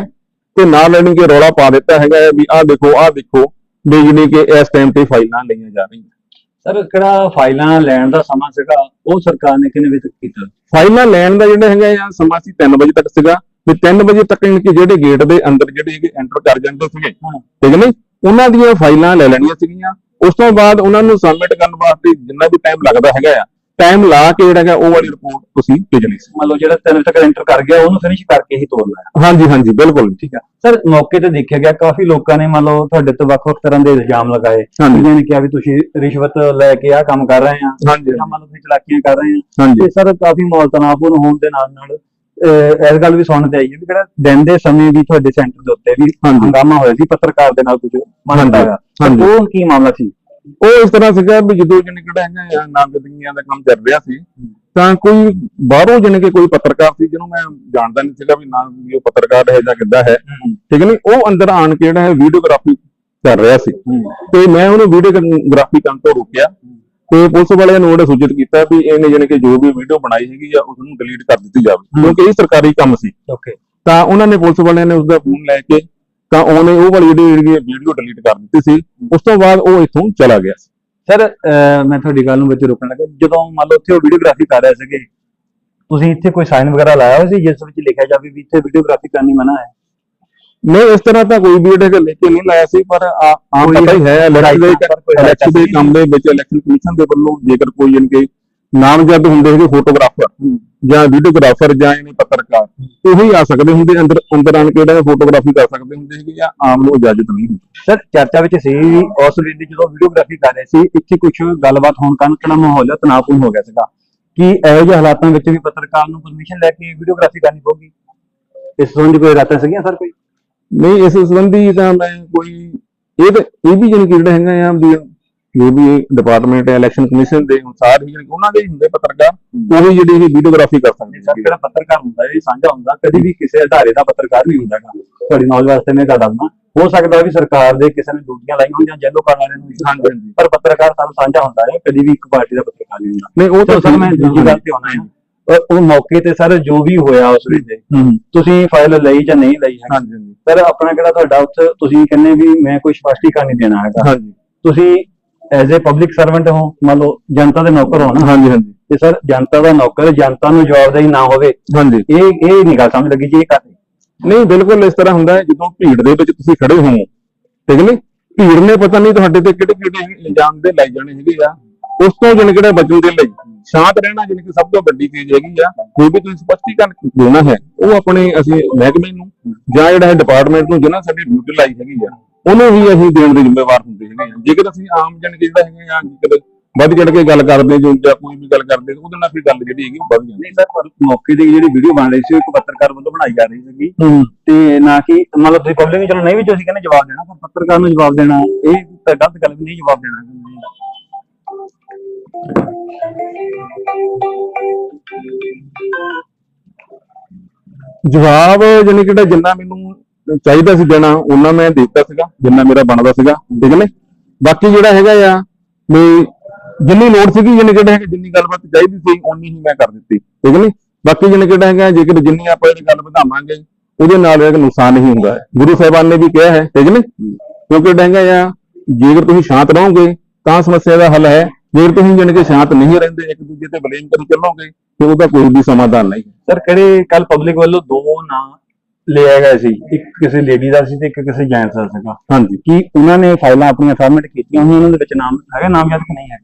ਤੇ ਨਾਲ ਲੈਣੀ ਕਿ ਰੌਲਾ ਪਾ ਦਿੱਤਾ ਹੈਗਾ ਵੀ ਆਹ ਦੇਖੋ ਆਹ ਦੇਖੋ ਵੀ ਜਿਹੜੀ ਕਿ ਇਸ ਟਾਈਮ ਤੇ ਫਾਈਲਾਂ ਲਈਆਂ ਜਾ ਰਹੀਆਂ। ਸਰ ਕਿਹੜਾ ਫਾਈਲਾਂ ਲੈਣ ਦਾ ਸਮਾਂ ਸੀਗਾ? ਉਹ ਸਰਕਾਰ ਨੇ ਕਿੰਨੇ ਵਜੇ ਤੱਕ ਕੀਤਾ? ਫਾਈਲਾਂ ਲੈਣ ਦਾ ਜਿਹੜਾ ਹੈਗਾ ਆ ਸਮਾਂ ਸੀ 3 ਵਜੇ ਤੱਕ ਸੀਗਾ। ਵੀ 3 ਵਜੇ ਤੱਕ ਕਿ ਜਿਹੜੇ ਗੇਟ ਦੇ ਅੰਦਰ ਜਿਹੜੇ ਹੈਗੇ ਐਂਟਰ ਕਰ ਜਾਂਦੇ ਸੀਗੇ ਠੀਕ ਨਹੀਂ? ਉਹਨਾਂ ਦੀਆਂ ਫਾਈਲਾਂ ਲੈ ਲੈਣੀਆਂ ਸੀਗੀਆਂ। ਉਸ ਤੋਂ ਬਾਅਦ ਉਹਨਾਂ ਨੂੰ ਸਬਮਿਟ ਕਰਨ ਵਾਸਤੇ ਜਿੰਨਾ ਵੀ ਟਾਈਮ ਲੱਗਦਾ ਹੈਗਾ ਆ ਟਾਈਮ ਲਾ ਕੇ ਜਿਹੜਾ ਹੈਗਾ ਉਹ ਵਾਲੀ ਰਿਪੋਰਟ ਤੁਸੀਂ ਭੇਜਣੀ ਸੀ। ਮੰਨ ਲਓ ਜਿਹੜਾ ਤਿੰਨ ਤੱਕ ਐਂਟਰ ਕਰ ਗਿਆ ਉਹਨੂੰ ਫਿਨਿਸ਼ ਕਰਕੇ ਹੀ ਤੋਰਨਾ ਹੈ। ਹਾਂਜੀ ਹਾਂਜੀ ਬਿਲਕੁਲ ਠੀਕ ਹੈ ਸਰ ਮੌਕੇ ਤੇ ਦੇਖਿਆ ਗਿਆ ਕਾਫੀ ਲੋਕਾਂ ਨੇ ਮੰਨ ਲਓ ਤੁਹਾਡੇ ਤੇ ਵੱਖ-ਵੱਖ ਤਰ੍ਹਾਂ ਦੇ ਇਲਜ਼ਾਮ ਲਗਾਏ। ਜਿਨ੍ਹਾਂ ਨੇ ਕਿਹਾ ਵੀ ਤੁਸੀਂ ਰਿਸ਼ਵਤ ਲੈ ਕੇ ਆਹ ਕੰਮ ਕਰ ਰਹੇ ਆ ਹਾਂਜੀ। ਮੰਨ ਲਓ ਤੁਸੀਂ ਚਲਾਕੀਆਂ ਕਰ ਰਹੇ ਆ। ਹਾਂਜੀ। ਤੇ ਸਰ ਕਾਫੀ ਮੌਲ ਤਣਾਅਪੂਰਨ ਹੋਣ ਦੇ ਨਾਲ ਨਾਲ ਇਸ ਗੱਲ ਵੀ ਸੁਣਨ ਤੇ ਆਈ ਹੈ ਵੀ ਜਿਹੜਾ ਦਿਨ ਦੇ ਸਮੇਂ ਵੀ ਤੁਹਾਡੇ ਸੈਂਟਰ ਦੇ ਉੱਤੇ ਵੀ। ਹੰਗਾਮਾ ਹੋਇਆ ਸੀ ਪੱਤਰਕਾਰ ਦੇ ਨਾਲ ਕੁਝ ਮੰਨਦਾ ਹੈ। ਉਹ ਕੀ ਮਾਮਲਾ ਸੀ? ਉਹ ਇਸ ਤਰ੍ਹਾਂ ਸੀਗਾ ਵੀ ਜਦੋਂ ਜਨ ਕਿਹੜਾ ਹੈਗਾ ਨਾਮਜ਼ਦਗੀਆਂ ਦਾ ਕੰਮ ਚੱਲ ਰਿਹਾ ਸੀ ਤਾਂ ਕੋਈ ਬਾਹਰੋਂ ਜਨ ਕਿ ਕੋਈ ਪੱਤਰਕਾਰ ਸੀ ਜਿਹਨੂੰ ਮੈਂ ਜਾਣਦਾ ਨਹੀਂ ਸੀਗਾ ਵੀ ਵੀ ਉਹ ਪੱਤਰਕਾਰ ਹੈ ਜਾਂ ਕਿੱਦਾਂ ਹੈ। ਠੀਕ ਨਹੀਂ ਉਹ ਅੰਦਰ ਆਣ ਕੇ ਜਿਹੜਾ ਹੈ ਵੀਡੀਓਗ੍ਰਾਫੀ ਕਰ ਰਿਹਾ ਸੀ। ਤੇ ਮੈਂ ਉਹਨੂੰ ਵੀਡੀਓਗ੍ਰਾਫੀ ਕਰਨ ਤੋਂ ਰੋਕਿਆ। ਤੇ ਪੁਲਿਸ ਵਾਲਿਆਂ ਨੂੰ ਉਹਨੇ ਸੂਚਿਤ ਕੀਤਾ ਵੀ ਇਹਨੇ ਜਾਣੀ ਕਿ ਜੋ ਵੀ ਵੀਡੀਓ ਬਣਾਈ ਹੈਗੀ ਆ ਉਸ ਨੂੰ ਡਿਲੀਟ ਕਰ ਦਿੱਤੀ ਜਾਵੇ। ਕਿਉਂਕਿ ਇਹ ਸਰਕਾਰੀ ਕੰਮ ਸੀ। ਓਕੇ ਤਾਂ ਉਹਨਾਂ ਨੇ ਪੁਲਿਸ ਵਾਲਿਆਂ ਨੇ ਉਸਦਾ ਫੋਨ ਲੈ ਕੇ ਤਾਂ ਉਹਨੇ ਉਹ ਵਾਲੀ ਜਿਹੜੀ ਵੀਡੀਓ ਡਿਲੀਟ ਕਰ ਦਿੱਤੀ ਸੀ। ਉਸ ਤੋਂ ਬਾਅਦ ਉਹ ਇੱਥੋਂ ਚਲਾ ਗਿਆ ਸੀ। ਸਰ ਮੈਂ ਤੁਹਾਡੀ ਗੱਲ ਨੂੰ ਵਿੱਚ ਰੋਕਣ ਲੱਗਾ। ਜਦੋਂ ਮੰਨ ਲਓ ਉੱਥੇ ਉਹ ਵੀਡੀਓਗ੍ਰਾਫੀ ਕਰ ਰਹੇ ਸੀਗੇ ਤੁਸੀਂ ਇੱਥੇ ਕੋਈ ਸਾਈਨ ਵਗੈਰਾ ਲਾਇਆ ਹੋਇਆ ਸੀ ਜਿਸ ਵਿੱਚ ਲਿਖਿਆ ਜਾਵੇ ਵੀ ਇੱਥੇ ਵੀਡੀਓਗ੍ਰਾਫੀ ਕਰਨੀ ਮਨਾ ਹੈ? ਨਹੀਂ ਇਸ ਤਰ੍ਹਾਂ ਤਾਂ ਕੋਈ ਵੀ ਇਹਦੇ ਲੈ ਕੇ ਨਹੀਂ ਲਾਇਆ ਸੀ ਪਰ ਆ- ਆਮ ਪਤਾ ਹੀ ਹੈ ਇਲੈਕਸ਼ਨ ਦੇ ਇਲੈਕਸ਼ਨ ਦੇ ਕੰਮ ਦੇ ਵਿੱਚ ਇਲੈਕਸ਼ਨ ਕਮਿਸ਼ਨ ਦੇ ਵੱਲੋਂ ਜੇਕਰ ਕੋਈ ਇਨਕੇ ਨਾਮਜ਼ਦ ਹੁੰਦੇ ਹੈਗੇ ਫੋਟੋਗ੍ਰਾਫਰ ਜਾਂ ਵੀਡੀਓਗ੍ਰਾਫਰ ਜਾਂ ਇਹਨੇ ਪੱਤਰਕਾਰ ਉਹੀ ਆ ਸਕਦੇ ਹੁੰਦੇ ਅੰਦਰ ਅੰਦਰ ਆਣ ਕੇ ਜਿਹੜਾ ਫੋਟੋਗ੍ਰਾਫੀ ਕਰ ਸਕਦੇ ਹੁੰਦੇ ਹੈਗੇ ਜਾਂ ਆਮ ਨੂੰ ਇਜਾਜ਼ਤ ਨਹੀਂ ਹੁੰਦੀ। ਸਰ ਚਰਚਾ ਵਿੱਚ ਸੀ ਵੀ ਉਸ ਵੇਲੇ ਜਦੋਂ ਵੀਡੀਓਗ੍ਰਾਫੀ ਕਰ ਰਹੇ ਸੀ ਇੱਥੇ ਕੁਝ ਗੱਲਬਾਤ ਹੋਣ ਕਾਰਨ ਕਿਹੜਾ ਮਾਹੌਲ ਤਣਾਅਪੂਰਨ ਹੋ ਗਿਆ ਸੀਗਾ? ਕਿ ਇਹੋ ਜਿਹੇ ਹਾਲਾਤਾਂ ਵਿੱਚ ਵੀ ਪੱਤਰਕਾਰ ਨੂੰ ਪਰਮਿਸ਼ਨ ਲੈ ਕੇ ਵੀਡੀਓਗ੍ਰਾਫੀ ਕਰਨੀ ਪਊਗੀ? ਇਸ ਸੰਬੰਧ ਕੋਈ ਰਾਤਾਂ ਸੀਗੀਆਂ ਸਰ ਕੋਈ? ਨਹੀਂ ਇਸ ਸੰਬੰਧੀ ਤਾਂ ਮੈਂ ਕੋਈ ਇਹ ਤਾਂ ਇਹ ਵੀ ਜਾਣੀ ਕਿ ਜਿਹੜਾ ਹੈਗਾ ਆ ਵੀ ਜੋ ਵੀ ਡਿਪਾਰਟਮੈਂਟ ਹੈ ਇਲੈਕਸ਼ਨ ਕਮਿਸ਼ਨ ਦੇ ਅਨੁਸਾਰ ਹੀ ਉਹਨਾਂ ਦੇ ਹੁੰਦੇ ਪੱਤਰਕਾਰ ਉਹੀ ਜਿਹੜੀ ਇਹ ਵੀਡੀਓਗ੍ਰਾਫੀ ਕਰ ਸਕਦੇ ਸਰ ਜਿਹੜਾ ਪੱਤਰਕਾਰ ਹੁੰਦਾ ਇਹ ਸਾਂਝਾ ਹੁੰਦਾ ਕਦੀ ਵੀ ਕਿਸੇ ਅਧਾਰੇ ਦਾ ਪੱਤਰਕਾਰ ਨਹੀਂ ਹੁੰਦਾ ਤੁਹਾਡੀ ਨੌਲੇਜ ਵਾਸਤੇ ਮੈਂ ਗੱਲ ਦੱਸਦਾ ਹੋ ਸਕਦਾ ਵੀ ਸਰਕਾਰ ਦੇ ਕਿਸੇ ਨੇ ਡਿਊਟੀਆਂ ਲਾਈਆਂ ਹੋਣ ਜਾਂ ਜੈਲੋ ਕਰਨ ਵਾਲਿਆਂ ਨੂੰ ਹਾਂਜੀ, ਹਾਂਜੀ। ਪਰ ਪੱਤਰਕਾਰ ਸਾਨੂੰ ਸਾਂਝਾ ਹੁੰਦਾ ਹੈ ਕਦੀ ਵੀ ਇੱਕ ਪਾਰਟੀ ਦਾ ਪੱਤਰਕਾਰ ਨਹੀਂ ਹੁੰਦਾ। ਨਹੀਂ ਉਹ ਤਾਂ ਸਰ ਮੈਂ ਦੂਜੀ ਗੱਲ ਤੇ ਆਉਣਾ ਹੈ। ਉਹ ਮੌਕੇ ਤੇ ਸਰ ਜੋ ਵੀ ਹੋਇਆ ਉਸ ਵੇਲੇ ਤੁਸੀਂ ਫਾਈਲ ਲਈ ਜਾਂ ਨਹੀਂ ਲਈ ਹਾਂਜੀ। ਸਰ ਆਪਣਾ ਕਿਹੜਾ ਤੁਹਾਡਾ? ਉੱਥੇ ਤੁਸੀਂ ਕਹਿੰਦੇ ਵੀ ਮੈਂ ਕੋਈ ਸਪਸ਼ਟੀਕਰਨ ਨਹੀਂ ਦੇਣਾ ਹੈਗਾ। ਹਾਂਜੀ। ਤੁਸੀਂ ਐਜ਼ ਅ ਪਬਲਿਕ ਸਰਵੈਂਟ ਹੋ ਮੰਨ ਲਓ ਜਨਤਾ ਦੇ ਨੌਕਰ ਹੋ ਨਾ? ਹਾਂਜੀ ਹਾਂਜੀ। ਤੇ ਸਰ ਜਨਤਾ ਦਾ ਨੌਕਰ ਜਨਤਾ ਨੂੰ ਜਵਾਬਦੇਹੀ ਨਾ ਹੋਵੇ। ਹਾਂਜੀ। ਇਹ ਇਹ ਨਹੀਂ ਗੱਲ ਸਮਝ ਲੱਗੀ ਜੀ ਇਹ ਕਰਦੇ ਨਹੀਂ ਬਿਲਕੁਲ ਇਸ ਤਰ੍ਹਾਂ ਹੁੰਦਾ ਹੈ ਜਦੋਂ ਭੀੜ ਦੇ ਵਿੱਚ ਤੁਸੀਂ ਖੜੇ ਹੋ ਠੀਕ ਨੇ ਭੀੜ ਨੇ ਪਤਾ ਨਹੀਂ ਤੁਹਾਡੇ ਤੇ ਕਿਹੜੇ ਕਿਹੜੇ ਇਲਜ਼ਾਮ ਦੇ ਲਾਈ ਜਾਣੇ ਹੈਗੇ ਆ। ਉਸ ਤੋਂ ਜਨ ਕਿਹੜਾ ਬਚਣ ਦੇ ਲਈ? ਸ਼ਾਂਤ ਰਹਿਣਾ ਜਿਨ ਕਿ ਸਭ ਤੋਂ ਵੱਡੀ ਚੀਜ਼ ਹੈਗੀ ਆ ਕੋਈ ਵੀ ਤੁਸੀਂ ਸਪਸ਼ਟੀਕਰਨ ਦੇਣਾ ਹੈ ਉਹ ਆਪਣੇ ਅਸੀਂ ਮਹਿਕਮੇ ਨੂੰ ਜਾਂ ਜਿਹੜਾ ਹੈ ਡਿਪਾਰਟਮੈਂਟ ਨੂੰ ਜਿਹਨਾਂ ਸਾਡੀ ਡਿਊਟੀ ਲਾਈ ਹੈਗੀ ਆ ਉਹਨੂੰ ਹੀ ਅਸੀਂ ਦੇਣ ਦੇ ਜ਼ਿੰਮੇਵਾਰ ਹੁੰਦੇ ਹੈਗੇ ਆ। ਜੇਕਰ ਅਸੀਂ ਆਮ ਜਨ ਜਿਹੜਾ ਹੈਗੇ ਆ ਜੇਕਰ ਵੱਧ ਚੜ ਕੇ ਗੱਲ ਕਰਦੇ ਜੋ ਜਾਂ ਕੋਈ ਵੀ ਗੱਲ ਕਰਦੇ ਉਹਦੇ ਨਾਲ ਫਿਰ ਗੱਲ ਜਿਹੜੀ ਹੈਗੀ ਉਹ ਵੱਧ ਜਾਂਦੀ ਨਹੀਂ ਸਰ ਪਰ ਮੌਕੇ ਦੀ ਜਿਹੜੀ ਵੀਡੀਓ ਬਣ ਰਹੀ ਸੀ ਉਹ ਇੱਕ ਪੱਤਰਕਾਰ ਵੱਲੋਂ ਬਣਾਈ ਜਾ ਰਹੀ ਸੀਗੀ। ਤੇ ਨਾ ਕਿ ਮੰਨ ਲਓ ਤੁਸੀਂ ਪਬਲਿਕ ਨੂੰ ਚਲੋ ਨਹੀਂ ਵੀ ਤੁਸੀਂ ਕਹਿੰਦੇ ਜਵਾਬ ਦੇਣਾ ਪਰ ਪੱਤਰਕਾਰ ਨੂੰ ਜਵਾਬ ਦੇਣਾ ਇਹ ਤਾਂ ਗਲਤ ਗੱਲ ਵੀ ਨਹੀਂ ਜਵਾਬ ਦੇਣਾ। ਜਵਾਬ ਜਾਨੀ ਕਿਹੜਾ ਜਿੰਨਾ ਮੈਨੂੰ ਚਾਹੀਦਾ ਸੀ ਦੇਣਾ ਉਹਨਾਂ ਮੈਂ ਦੇ ਦਿੱਤਾ ਸੀਗਾ, ਜਿੰਨਾ ਮੇਰਾ ਬਣਦਾ ਸੀਗਾ, ਠੀਕ ਨੇ? ਬਾਕੀ ਜਿਹੜਾ ਹੈਗਾ ਆ, ਵੀ ਜਿੰਨੀ ਲੋੜ ਸੀਗੀ ਜਾਨੀ ਕਿ ਹੈਗਾ, ਜਿੰਨੀ ਗੱਲਬਾਤ ਚਾਹੀਦੀ ਸੀ ਉਨੀ ਹੀ ਮੈਂ ਕਰ ਦਿੱਤੀ, ਠੀਕ ਨੇ? ਬਾਕੀ ਜਾਨੀ ਕਿਹੜਾ ਹੈਗਾ, ਜੇਕਰ ਜਿੰਨੀ ਆਪਾਂ ਇਹ ਗੱਲ ਵਧਾਵਾਂਗੇ, ਉਹਦੇ ਨਾਲ ਇੱਕ ਨੁਕਸਾਨ ਹੀ ਹੁੰਦਾ ਗੁਰੂ ਸਾਹਿਬਾਨ ਨੇ ਵੀ ਕਿਹਾ ਹੈ, ਠੀਕ ਨੇ? ਕਿਉਂਕਿ ਜਿਹੜਾ ਹੈਗਾ ਆ, ਜੇਕਰ ਤੁਸੀਂ ਸ਼ਾਂਤ ਰਹੋਗੇ, ਤਾਂ ਸਮੱਸਿਆ ਦਾ ਹੱਲ ਹੈ। ਜੇਕਰ ਤੁਸੀਂ ਜਾਨੀ ਕਿ ਸ਼ਾਂਤ ਨਹੀਂ ਰਹਿੰਦੇ ਇੱਕ ਦੂਜੇ ਤੇ ਬਲੇਮ ਕਰੀ ਚੱਲੋਗੇ ਤੇ ਉਹਦਾ ਕੋਈ ਵੀ ਸਮਾਧਾਨ ਨਹੀਂ। ਸਰ ਕਿਹੜੇ ਕੱਲ ਪਬਲਿਕ ਵੱਲੋਂ ਦੋ ਨਾਂ ਲਿਆ ਗਿਆ ਸੀ ਇੱਕ ਕਿਸੇ ਲੇਡੀ ਦਾ ਸੀ ਤੇ ਇੱਕ ਕਿਸੇ ਜੈਂਟਸ ਦਾ ਸੀਗਾ। ਹਾਂਜੀ। ਕੀ ਉਹਨਾਂ ਨੇ ਫਾਈਲਾਂ ਆਪਣੀਆਂ ਫਾਰਮੈਟ ਕੀਤੀਆਂ ਹੋਈਆਂ ਉਹਨਾਂ ਦੇ ਵਿੱਚ ਨਾਮ ਹੈਗਾ ਨਾਮ ਯਾਦ ਕਿ ਨਹੀਂ ਹੈ?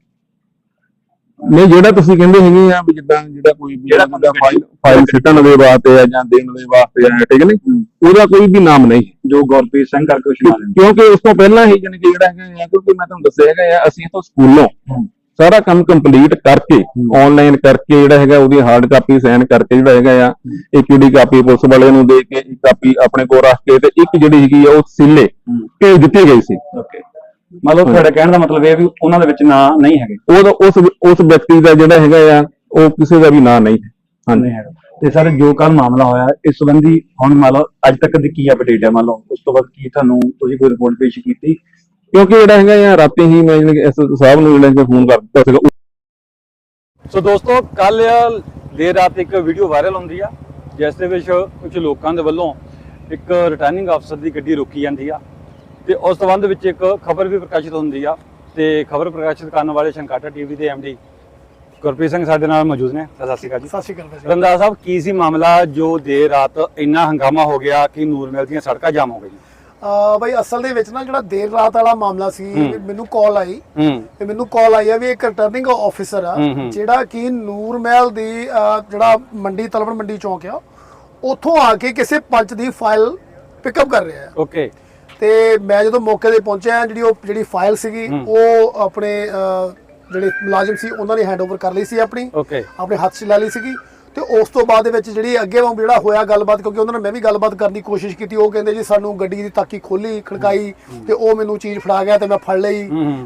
ਨਹੀਂ ਜਿਹੜਾ ਤੁਸੀਂ ਕਹਿੰਦੇ ਹੈਗੇ ਆ ਵੀ ਜਿੱਦਾਂ ਜਿਹੜਾ ਕੋਈ ਵੀ ਜਿਹੜਾ ਫਾਈਲ ਫਾਈਲ ਸਿੱਟਣ ਦੇ ਵਾਸਤੇ ਆ ਜਾਂ ਦੇਣ ਦੇ ਵਾਸਤੇ ਆ ਠੀਕ ਨਹੀਂ? ਉਹਦਾ ਕੋਈ ਵੀ ਨਾਮ ਨਹੀਂ। ਜੋ ਗੁਰਪ੍ਰੀਤ ਸਿੰਘ ਕਰਕੇ ਉਸ ਨਾਲ। ਕਿਉਂਕਿ ਇਸ ਤੋਂ ਪਹਿਲਾਂ ਹੀ ਜਾਣੀ ਕਿ ਜਿਹੜਾ ਹੈਗਾ ਕਿਉਂਕਿ ਮੈਂ ਤੁਹਾਨੂੰ ਦੱਸਿਆ ਹੈਗਾ ਅਸੀਂ ਤੋਂ ਸਕੂਲੋਂ ਸਾਰਾ ਕੰਮ ਕੰਪਲੀਟ ਕਰਕੇ ਆਨਲਾਈਨ ਕਰਕੇ ਜਿਹੜਾ ਹੈਗਾ ਉਹਦੀ ਹਾਰਡ ਕਾਪੀ ਸਾਈਨ ਕਰਕੇ ਜਿਹੜਾ ਹੈਗਾ ਆ ਇੱਕ ਜਿਹੜੀ ਕਾਪੀ ਪੁਲਿਸ ਵਾਲਿਆਂ ਨੂੰ ਦੇ ਕੇ ਇੱਕ ਕਾਪੀ ਆਪਣੇ ਕੋਲ ਰੱਖ ਕੇ ਤੇ ਇੱਕ ਜਿਹੜੀ ਹੈਗੀ ਆ ਉਹ ਸਿੱਲੇ ਭੇਜ ਦਿੱਤੀ ਗਈ ਸੀ। ਓਕੇ ਲਓ ਤੁਹਾਡਾ ਕਹਿਣ ਦਾ ਮਤਲਬ ਇਹ ਹੈ ਵੀ ਉਹਨਾਂ ਦੇ ਵਿੱਚ ਨਾਂ ਨਹੀਂ ਹੈਗੇ। ਉਹਦਾ ਉਸ ਉਸ ਵਿਅਕਤੀ ਦਾ ਜਿਹੜਾ ਹੈਗਾ ਆ ਉਹ ਕਿਸੇ ਦਾ ਵੀ ਨਾਂ ਨਹੀਂ ਹੈ। ਹਾਂਜੀ। ਤੇ ਸਰ ਜੋ ਕੱਲ ਮਾਮਲਾ ਹੋਇਆ ਇਸ ਸੰਬੰਧੀ ਹੁਣ ਮੰਨ ਲਓ ਅੱਜ ਤੱਕ ਦੀ ਕੀ ਅਪਡੇਟ ਹੈ? ਮੰਨ ਲਓ ਉਸ ਤੋਂ ਬਾਅਦ ਕੀ ਤੁਹਾਨੂੰ ਤੁਸੀਂ ਕੋਈ ਰਿਪੋਰਟ ਪੇਸ਼ ਕੀਤੀ? ਕਿਉਂਕਿ ਜਿਹੜਾ ਹੈਗਾ ਆ ਰਾਤੀ ਹੀ ਮੈਂ ਜਿਹੜੇ ਐਸ ਸਾਹਿਬ ਨੂੰ ਜਿਹੜਾ ਫੋਨ ਕਰ ਦਿੱਤਾ ਸੀਗਾ। ਸੋ ਦੋਸਤੋ ਕੱਲ ਦੇਰ ਰਾਤ ਇੱਕ ਵੀਡੀਓ ਵਾਇਰਲ ਹੁੰਦੀ ਆ ਜਿਸ ਦੇ ਵਿੱਚ ਕੁਝ ਲੋਕਾਂ ਦੇ ਵੱਲੋਂ ਇੱਕ ਰਿਟਰਨਿੰਗ ਅਫਸਰ ਦੀ ਗੱਡੀ ਰੋਕੀ ਜਾਂਦੀ ਆ ਤੇ ਉਸ ਸੰਬੰਧ ਵਿੱਚ ਇੱਕ ਖਬਰ ਵੀ ਪ੍ਰਕਾਸ਼ਿਤ ਹੁੰਦੀ ਆ ਤੇ ਖਬਰ ਪ੍ਰਕਾਸ਼ਿਤ ਕਰਨ ਵਾਲੇ ਸ਼ੰਕਾਟਾ ਟੀਵੀ ਦੇ ਐਮਡੀ ਗੁਰਪ੍ਰੀਤ ਸਿੰਘ ਸਾਡੇ ਨਾਲ ਮੌਜੂਦ ਨੇ। ਸਤਿ ਸ਼੍ਰੀ ਅਕਾਲ ਜੀ। ਸਤਿ ਸ਼੍ਰੀ ਅਕਾਲ ਰੰਦਾਵਾ ਸਾਹਿਬ ਕੀ ਸੀ ਮਾਮਲਾ ਜੋ ਦੇਰ ਰਾਤ ਇੰਨਾ ਹੰਗਾਮਾ ਹੋ ਗਿਆ ਕਿ ਨੂਰਮਹਿਲ ਦੀਆਂ ਸੜਕਾਂ ਜਾਮ ਹੋ ਗਈਆਂ? ਬਾਈ ਅਸਲ ਦੇ ਵਿੱਚ ਨਾ ਜਿਹੜਾ ਦੇਰ ਰਾਤ ਵਾਲਾ ਮਾਮਲਾ ਸੀ ਮੈਨੂੰ ਕਾਲ ਆਈ। ਹੂੰ। ਤੇ ਮੈਨੂੰ ਕਾਲ ਆਈ ਆ ਵੀ ਇੱਕ ਰਿਟਰਨਿੰਗ ਆਫੀਸਰ ਆ ਹੂੰ, ਹੂੰ। ਜਿਹੜਾ ਕਿ ਨੂਰ ਮਹਿਲ ਦੀ ਜਿਹੜਾ ਮੰਡੀ ਤਲਵਣ ਮੰਡੀ ਚੌਂਕ ਆ ਉੱਥੋਂ ਆ ਕੇ ਕਿਸੇ ਪੰਚ ਦੀ ਫਾਈਲ ਪਿਕਅਪ ਕਰ ਰਿਹਾ ਆ। ਓਕੇ ਤੇ ਮੈਂ ਜਦੋਂ ਮੌਕੇ ਤੇ ਪਹੁੰਚਿਆ ਜਿਹੜੀ ਉਹ ਜਿਹੜੀ ਫਾਈਲ ਸੀਗੀ ਉਹ ਆਪਣੇ ਜਿਹੜੇ ਮੁਲਾਜ਼ਮ ਸੀ ਉਹਨਾਂ ਨੇ ਹੈਂਡਓਵਰ ਕਰ ਲਈ ਸੀ ਆਪਣੀ। ਆਪਣੇ ਹੱਥ 'ਚ ਲੈ ਲਈ ਸੀਗੀ। ਤੇ ਉਸ ਤੋਂ ਬਾਅਦ ਦੇ ਵਿੱਚ ਜਿਹੜੀ ਅੱਗੇ ਵਾਂਗ ਜਿਹੜਾ ਹੋਇਆ ਗੱਲਬਾਤ ਕਿਉਂਕਿ ਉਹਨਾਂ ਨੇ ਮੈਂ ਵੀ ਗੱਲਬਾਤ ਕਰਨ ਦੀ ਕੋਸ਼ਿਸ਼ ਕੀਤੀ ਉਹ ਕਹਿੰਦੇ ਜੀ ਸਾਨੂੰ ਗੱਡੀ ਦੀ ਤਾਕੀ ਖੋਲੀ ਖੜਕਾਈ ਤੇ ਉਹ ਮੈਨੂੰ ਚੀਜ਼ ਫੜਾ ਗਿਆ ਤੇ ਮੈਂ ਫੜ ਲਈ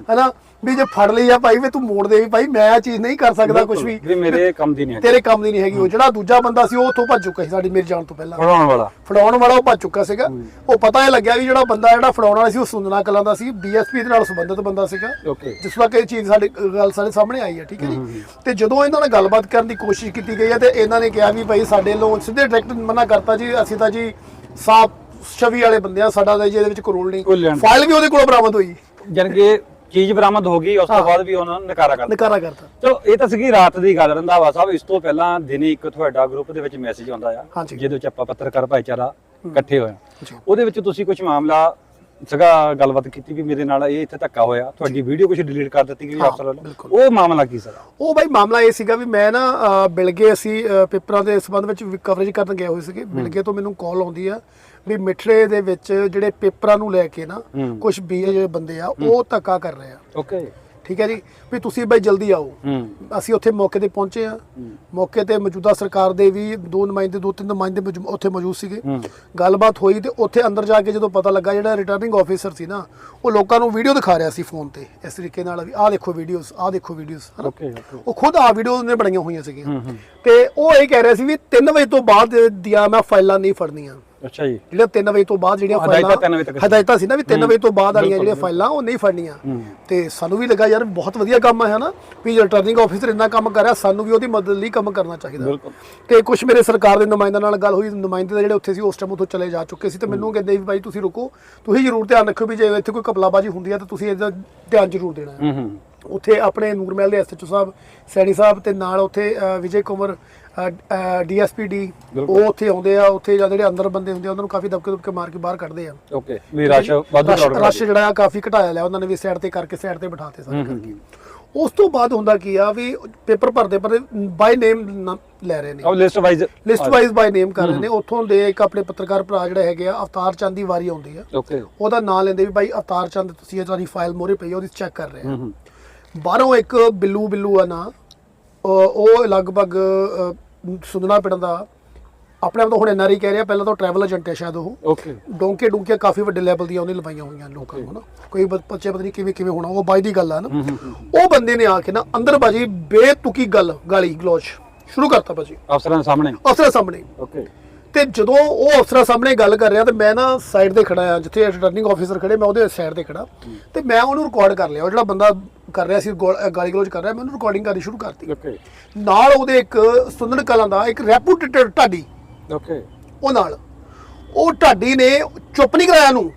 ਹੈਨਾ? ਵੀ ਜੇ ਫੜ ਲਈ ਆ ਭਾਈ ਵੀ ਤੂੰ ਮੋੜ ਦੇ ਵੀ ਭਾਈ ਮੈਂ ਇਹ ਚੀਜ਼ ਨਹੀਂ ਕਰ ਸਕਦਾ ਕੁਝ ਵੀ। ਵੀ ਮੇਰੇ ਕੰਮ ਦੀ ਨਹੀਂ ਹੈ ਤੇਰੇ ਕੰਮ ਦੀ ਨਹੀਂ ਹੈਗੀ। ਉਹ ਜਿਹੜਾ ਦੂਜਾ ਬੰਦਾ ਸੀ ਉਹ ਉੱਥੋਂ ਭੱਜ ਚੁੱਕਾ ਸੀ ਸਾਡੀ ਮੇਰੇ ਜਾਣ ਤੋਂ ਪਹਿਲਾਂ। ਪੜਾਉਣ ਵਾਲਾ। ਫੜਾਉਣ ਵਾਲਾ ਉਹ ਭੱਜ ਚੁੱਕਾ ਸੀਗਾ। ਉਹ ਪਤਾ ਇਹ ਲੱਗਿਆ ਵੀ ਜਿਹੜਾ ਬੰਦਾ ਜਿਹੜਾ ਫੜਾਉਣ ਵਾਲਾ ਸੀ ਉਹ ਸੁੰਦਨਾ ਕਲਾਂ ਦਾ ਸੀ। ਡੀਐਸਪੀ ਦੇ ਨਾਲ ਸੰਬੰਧਿਤ ਬੰਦਾ ਸੀਗਾ। ਓਕੇ। ਜਿਸ ਤੱਕ ਇਹ ਚੀਜ਼ ਸਾਡੇ ਗੱਲ ਸਾਡੇ ਸਾਹਮਣੇ ਆਈ ਹੈ ਠੀਕ ਹੈ ਜੀ? ਤੇ ਜਦੋਂ ਇਹਨਾਂ ਨਾਲ ਗੱਲਬਾਤ ਕਰਨ ਦੀ ਕੋਸ਼ਿਸ਼ ਕੀਤੀ ਗਈ ਹੈ ਤੇ ਇਹਨਾਂ ਨੇ ਕਿਹਾ ਵੀ ਭਾਈ ਸਾਡੇ ਵੱਲੋਂ ਸਿੱਧੇ ਡਾਇਰੈਕਟ ਮਨਾ ਕਰਤਾ ਜੀ ਅਸੀਂ ਤਾਂ ਜੀ ਸਾਫ਼ ਛਵੀ ਵਾਲੇ ਬੰਦੇ ਆ ਸਾਡਾ ਤਾਂ ਜੀ ਇਹਦੇ ਵਿੱਚ ਕੋਈ ਰੋਲ ਨਹੀਂ। ਫਾਈਲ ਵੀ ਉਹਦੇ ਕੋਲ ਬਰਾਮਦ ਹੋਈ। ਜਾਣੀ ਕਿ ਚੀਜ਼ ਬਰਾਮਦ ਹੋ ਗਈ ਉਸ ਤੋਂ। ਬਾਅਦ ਵੀ ਉਹਨਾਂ ਨੇ ਨਕਾਰਾ ਕਰ ਨਕਾਰਾ ਕਰਤਾ। ਚਲੋ ਇਹ ਤਾਂ ਸੀਗੀ ਰਾਤ ਦੀ ਗੱਲ ਰੰਧਾਵਾ ਸਾਹਿਬ। ਇਸ ਤੋਂ ਪਹਿਲਾਂ ਦਿਨੇ ਇੱਕ ਤੁਹਾਡਾ ਗਰੁੱਪ ਦੇ ਵਿੱਚ ਮੈਸੇਜ ਆਉਂਦਾ ਆ। ਜਿਹਦੇ ਵਿੱਚ ਆਪਾਂ ਪੱਤਰਕਾਰ ਭਾਈਚਾਰਾ ਇਕੱਠੇ ਹੋਏ। ਉਹਦੇ ਵਿੱਚ ਤੁਸੀਂ ਕੁਝ ਮਾਮਲਾ ਸੀਗਾ ਗੱਲਬਾਤ ਕੀਤੀ ਵੀ ਮੇਰੇ ਨਾਲ ਇਹ ਇੱਥੇ ਧੱਕਾ ਹੋਇਆ। ਤੁਹਾਡੀ ਵੀਡੀਓ ਕੁਝ ਡਿਲੀਟ ਕਰ ਦਿੱਤੀ ਗਈ ਅਫਸਰ ਵੱਲੋਂ। ਉਹ ਮਾਮਲਾ ਕੀ ਸੀਗਾ ਉਹ ਬਾਈ ਮਾਮਲਾ ਇਹ ਸੀਗਾ ਵੀ ਮੈਂ ਨਾ ਬਿਲਗੇ ਅਸੀਂ ਪੇਪਰਾਂ ਦੇ ਸੰਬੰਧ ਵਿੱਚ ਕਵਰੇਜ ਕਰਨ ਗਏ ਹੋਏ ਸੀਗੇ। ਬਿਲਗੇ ਤੋਂ ਮੈਨੂੰ ਕਾਲ ਆਉਂਦੀ ਆ। ਵੀ ਮਿੱਠੜੇ ਦੇ ਵਿੱਚ ਜਿਹੜੇ ਪੇਪਰਾਂ ਨੂੰ ਲੈ ਕੇ ਨਾ। ਕੁਝ ਬੀਏ ਜਿਹੜੇ ਬੰਦੇ ਆ ਉਹ ਧੱਕਾ ਕਰ ਰਹੇ ਆ। ਓਕੇ। ਠੀਕ ਹੈ ਜੀ? ਵੀ ਤੁਸੀਂ ਬਾਈ ਜਲਦੀ ਆਓ। ਅਸੀਂ ਉੱਥੇ ਮੌਕੇ ਤੇ ਪਹੁੰਚੇ ਆ ਮੌਕੇ ਤੇ ਮੌਜੂਦਾ ਸਰਕਾਰ ਦੇ ਵੀ ਦੋ ਨੁਮਾਇੰਦੇ ਦੋ ਤਿੰਨ ਨੁਮਾਇੰਦੇ ਉੱਥੇ ਮੌਜੂਦ ਸੀਗੇ। ਗੱਲਬਾਤ ਹੋਈ ਤੇ ਉੱਥੇ ਅੰਦਰ ਜਾ ਕੇ ਜਦੋਂ ਪਤਾ ਲੱਗਾ ਜਿਹੜਾ ਰਿਟਰਨਿੰਗ ਆਫੀਸਰ ਸੀ ਨਾ ਉਹ ਲੋਕਾਂ ਨੂੰ ਵੀਡੀਓ ਦਿਖਾ ਰਿਹਾ ਸੀ ਫੋਨ ਤੇ। ਇਸ ਤਰੀਕੇ ਨਾਲ ਵੀ ਆਹ ਦੇਖੋ ਵੀਡੀਓਜ਼ ਆਹ ਦੇਖੋ ਵੀਡੀਓਜ਼ ਓਕੇ ਉਹ ਖੁਦ ਆ ਵੀਡੀਓ ਨੇ ਬਣਾਈਆਂ ਹੋਈਆਂ ਸੀਗੀਆਂ। ਤੇ ਉਹ ਇਹ ਕਹਿ ਰਿਹਾ ਸੀ ਵੀ 3 ਵਜੇ ਤੋਂ ਬਾਅਦ ਦੀਆਂ ਮੈਂ ਫਾਈਲਾਂ ਨਹੀਂ ਫੜਨੀਆਂ। ਅੱਛਾ ਜੀ। ਜਿਹੜਾ 3 ਵਜੇ ਤੋਂ ਬਾਅਦ ਜਿਹੜੀਆਂ ਹਦਾਇਤਾਂ ਤਿੰਨ ਵਜੇ ਤੱਕ ਸੀ। ਹਦਾਇਤਾਂ ਸੀ ਨਾ ਵੀ 3 ਵਜੇ ਤੋਂ ਬਾਅਦ ਵਾਲੀਆਂ ਬਿਲਕੁਲ, ਜਿਹੜੀਆਂ ਫਾਈਲਾਂ ਉਹ ਨਹੀਂ ਫੜਨੀਆਂ। ਹੂੰ। ਤੇ ਸਾਨੂੰ ਵੀ ਲੱਗਾ ਯਾਰ ਬਹੁਤ ਵਧੀਆ ਕੰਮ ਹੈ ਨਾ? ਵੀ ਰਿਟਰਨਿੰਗ ਆਫੀਸਰ ਇੰਨਾ ਕੰਮ ਕਰ ਰਿਹਾ ਸਾਨੂੰ ਵੀ ਉਹਦੀ ਮਦਦ ਲਈ ਕੰਮ ਕਰਨਾ ਚਾਹੀਦਾ। ਬਿਲਕੁਲ। ਤੇ ਕੁਝ ਮੇਰੇ ਸਰਕਾਰ ਦੇ ਨੁਮਾਇੰਦਿਆਂ ਨਾਲ ਗੱਲ ਹੋਈ ਨੁਮਾਇੰਦੇ ਤਾਂ ਜਿਹੜੇ ਉੱਥੇ ਸੀ ਉਸ ਟਾਈਮ ਉੱਥੋਂ ਚਲੇ ਜਾ ਚੁੱਕੇ ਸੀ ਤੇ ਮੈਨੂੰ ਕਹਿੰਦੇ ਵੀ ਭਾਈ ਤੁਸੀਂ ਰੁਕੋ। ਤੁਸੀਂ ਜ਼ਰੂਰ ਧਿਆਨ ਰੱਖਿਓ ਵੀ ਜੇ ਇੱਥੇ ਕੋਈ ਕਪਲਾਬਾਜੀ ਹੁੰਦੀ ਹੈ ਤਾਂ ਤੁਸੀਂ ਇਹਦਾ ਧਿਆਨ ਜ਼ਰੂਰ ਦੇਣਾ ਹੈ। ਹੂੰ ਹੂੰ। ਉੱਥੇ ਆਪਣੇ ਨੂਰਮਹਿਲ ਦੇ ਐਸਐਚਓ ਸਾਹਿਬ ਸੈਣੀ ਸਾਹਿਬ ਤੇ ਨਾਲ ਉੱਥੇ ਵਿਜੇ ਕੁਮਾਰ ਡੀਐਸਪੀ ਡੀ। ਉਹ ਉੱਥੇ ਆਉਂਦੇ ਆ ਉੱਥੇ ਜਾਂ ਜਿਹੜੇ ਅੰਦਰ ਬੰਦੇ ਹੁੰਦੇ ਆ ਉਹਨਾਂ ਨੂੰ ਕਾਫੀ ਦਬਕੇ ਦੁਬਕੇ ਮਾਰ ਕੇ ਬਾਹਰ ਕੱਢਦੇ ਆ। ਓਕੇ ਵੀ ਰਸ਼ ਵਾਧੂ ਕਰਾਉਡ ਰਸ਼ ਜਿਹੜਾ ਆ ਕਾਫੀ ਘਟਾਇਆ ਲਿਆ ਉਹਨਾਂ ਨੇ ਵੀ ਸਾਈਡ ਤੇ ਕਰਕੇ ਸਾਈਡ ਤੇ ਬਿਠਾਤੇ ਸਾਰੇ ਹੂੰ, ਹੂੰ, ਕਰਕੇ। ਉਸ ਤੋਂ ਬਾਅਦ ਹੁੰਦਾ ਕੀ ਆ ਵੀ ਪੇਪਰ ਭਰਦੇ ਭਰਦੇ ਬਾਈ ਨੇਮ ਲੈ ਰਹੇ ਨੇ। ਉਹ list wise list wise by name ਕਰ ਰਹੇ ਨੇ। ਉੱਥੋਂ ਦੇ ਇੱਕ ਆਪਣੇ ਪੱਤਰਕਾਰ ਭਰਾ ਜਿਹੜੇ ਹੈਗੇ ਆ ਅਵਤਾਰ ਚੰਦ ਦੀ ਵਾਰੀ ਆਉਂਦੀ ਆ। ਓਕੇ। ਉਹਦਾ ਨਾਂ ਲੈਂਦੇ ਵੀ ਬਾਈ ਅਵਤਾਰ ਚੰਦ ਤੁਸੀਂ ਇਹ ਤੁਹਾਡੀ ਫਾਈਲ ਮੋਰੇ ਪਈ ਉਹਦੀ ਚੈੱਕ ਕਰ ਰਹੇ ਆ। ਬਾਹਰੋਂ ਇੱਕ ਬਿੱਲੂ ਬਿੱਲੂ ਆ ਨਾ। ਉਹ ਲਗਭਗ ਸੁੰਦਨਾ ਪਿੰਡ ਦਾ ਆਪਣੇ ਆਪ ਤੋਂ ਹੁਣ ਐਨਆਰਆਈ ਕਹਿ ਰਿਹਾ ਪਹਿਲਾਂ ਤਾਂ ਟਰੈਵਲ ਏਜੰਟ ਹੈ ਸ਼ਾਇਦ ਉਹ। ਓਕੇ ਡੋਂਕੇ ਡੁੰਕੇ ਕਾਫੀ ਵੱਡੇ ਲੈਵਲ ਦੀਆਂ ਉਹਨੇ ਲਵਾਈਆਂ ਹੋਈਆਂ ਲੋਕਾਂ ਨੂੰ ਹਨਾ? ਕੋਈ ਬੱਚੇ ਪਤਾ ਨਹੀਂ ਕਿਵੇਂ ਕਿਵੇਂ ਹੋਣਾ ਉਹ ਬਾਈ ਦੀ ਗੱਲ ਆ ਨਾ। ਉਹ ਬੰਦੇ ਨੇ ਆ ਕੇ ਨਾ ਅੰਦਰ ਬਾਜੀ ਬੇਤੁਕੀ ਗੱਲ ਗਾਲੀ ਗਲੋਚ। ਸ਼ੁਰੂ ਕਰਤਾ ਬਾਜੀ। ਅਫਸਰਾਂ ਦੇ ਸਾਹਮਣੇ। ਅਫਸਰਾਂ ਸਾਹਮਣੇ। ਓਕੇ ਤੇ ਜਦੋਂ ਉਹ ਅਫਸਰਾਂ ਸਾਹਮਣੇ ਗੱਲ ਕਰ ਰਿਹਾ ਤੇ ਮੈਂ ਨਾ ਸਾਈਡ ਤੇ ਖੜਾ ਆ ਜਿੱਥੇ ਰਿਟਰਨਿੰਗ ਆਫੀਸਰ ਖੜੇ ਮੈਂ ਉਹਦੇ ਸਾਈਡ ਤੇ ਖੜਾ। ਤੇ ਮੈਂ ਉਹਨੂੰ ਰਿਕਾਰਡ ਕਰ ਲਿਆ। ਉਹ ਜਿਹੜਾ ਬੰਦਾ ਕਰ ਰਿਹਾ ਸੀ ਗੋਲ- ਗਾਲੀ ਗਲੋਚ ਕਰ ਰਿਹਾ ਮੈਂ ਉਹਨੂੰ ਰਿਕਾਰਡਿੰਗ ਕਰਨੀ ਸ਼ੁਰੂ ਕਰਤੀ। ਓਕੇ ਨਾਲ ਉਹਦੇ ਇੱਕ ਸੁੰਦਨ ਕਲਾਂ ਦਾ ਇੱਕ ਰੈਪੂਟੇਟਡ ਢਾਡੀ। ਓਕੇ ਉਹ ਨਾਲ। ਉਹ ਢਾਡੀ ਨੇ ਚੁੱਪ ਨਹੀਂ ਕਰਾਇਆ ਨੂੰ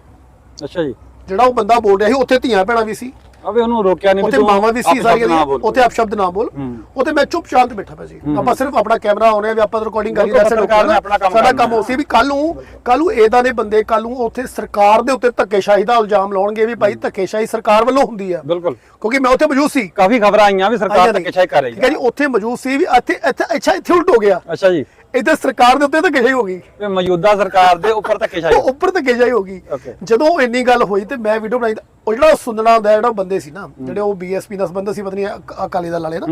ਅੱਛਾ ਜੀ। ਜਿਹੜਾ ਉਹ ਬੰਦਾ ਬੋਲ ਰਿਹਾ ਸੀ ਉੱਥੇ ਧੀਆਂ ਭੈਣਾਂ ਵੀ ਸੀ। ਅਬੇ ਉਹਨੂੰ ਰੋਕਿਆ ਨਹੀਂ ਉੱਥੇ ਮਾਵਾਂ ਵੀ ਸੀ ਸਾਰੀਆਂ ਬੋਲ। ਉੱਥੇ ਅਪਸ਼ਬਦ ਨਾ ਬੋਲ। ਹੂੰ। ਉੱਥੇ ਮੈਂ ਚੁੱਪ ਸ਼ਾਂਤ ਬੈਠਾ ਪਿਆ ਸੀ। ਆਪਾਂ ਸਿਰਫ ਆਪਣਾ ਕੈਮਰਾ ਆਉਣੇ ਵੀ ਆਪਾਂ ਰਿਕਾਰਡਿੰਗ ਕਰੀ ਰਹੇ ਸਰਕਾਰ ਨੇ। ਆਪਣਾ ਕੰਮ ਸਾਡਾ ਕੰਮ ਉਹ ਸੀ ਵੀ ਕੱਲ ਨੂੰ ਕੱਲ ਨੂੰ ਇਹਦਾਂ ਦੇ ਬੰਦੇ ਕੱਲ ਨੂੰ ਉੱਥੇ ਸਰਕਾਰ ਦੇ ਉੱਤੇ ਧੱਕੇਸ਼ਾਹੀ ਦਾ ਇਲਜ਼ਾਮ ਲਾਉਣਗੇ ਵੀ ਭਾਈ ਧੱਕੇਸ਼ਾਹੀ ਸਰਕਾਰ ਵੱਲੋਂ ਹੁੰਦੀ ਆ। ਬਿਲਕੁਲ। ਕਿਉਂਕਿ ਮੈਂ ਉੱਥੇ ਮੌਜੂਦ ਸੀ। ਕਾਫੀ ਖਬਰਾਂ ਆਈਆਂ ਵੀ ਸਰਕਾਰ। ਧੱਕੇਸ਼ਾਹੀ ਕਰ ਰਹੀ ਠੀਕ ਹੈ ਜੀ ਉੱਥੇ ਮੌਜੂਦ ਸੀ ਵੀ ਇੱਥੇ ਇੱਥੇ ਅੱਛਾ ਇੱਥੇ ਉਲਟ ਹੋ ਗਿਆ। ਅੱਛਾ ਜੀ। ਇੱਥੇ ਸਰਕਾਰ ਦੇ ਉੱਤੇ ਧੱਕੇਸ਼ਾਹੀ ਹੋ ਗਈ ਵੀ ਮੌਜੂਦਾ ਸਰਕਾਰ ਦੇ ਉੱਪਰ ਧੱਕੇਸ਼ਾਹੀ ਉਹ ਉੱਪਰ ਧੱਕੇਸ਼ਾਹੀ ਹੋ ਗਈ Okay. ਜਦੋਂ ਇੰਨੀ ਗੱਲ ਹੋਈ ਤੇ ਮੈਂ ਵੀਡੀਓ ਬਣਾਈ ਤਾਂ ਉਹ ਜਿਹੜਾ ਸੁਣਨਾ ਹੁੰਦਾ ਜਿਹੜਾ ਬੰਦੇ ਸੀ ਨਾ ਜਿਹੜੇ ਉਹ ਬੀਐਸਪੀ ਨਾਲ ਸੰਬੰਧ ਸੀ ਪਤਾ ਨਹੀਂ ਅਕ- ਅਕਾਲੀ ਦਲ ਵਾਲੇ ਨਾ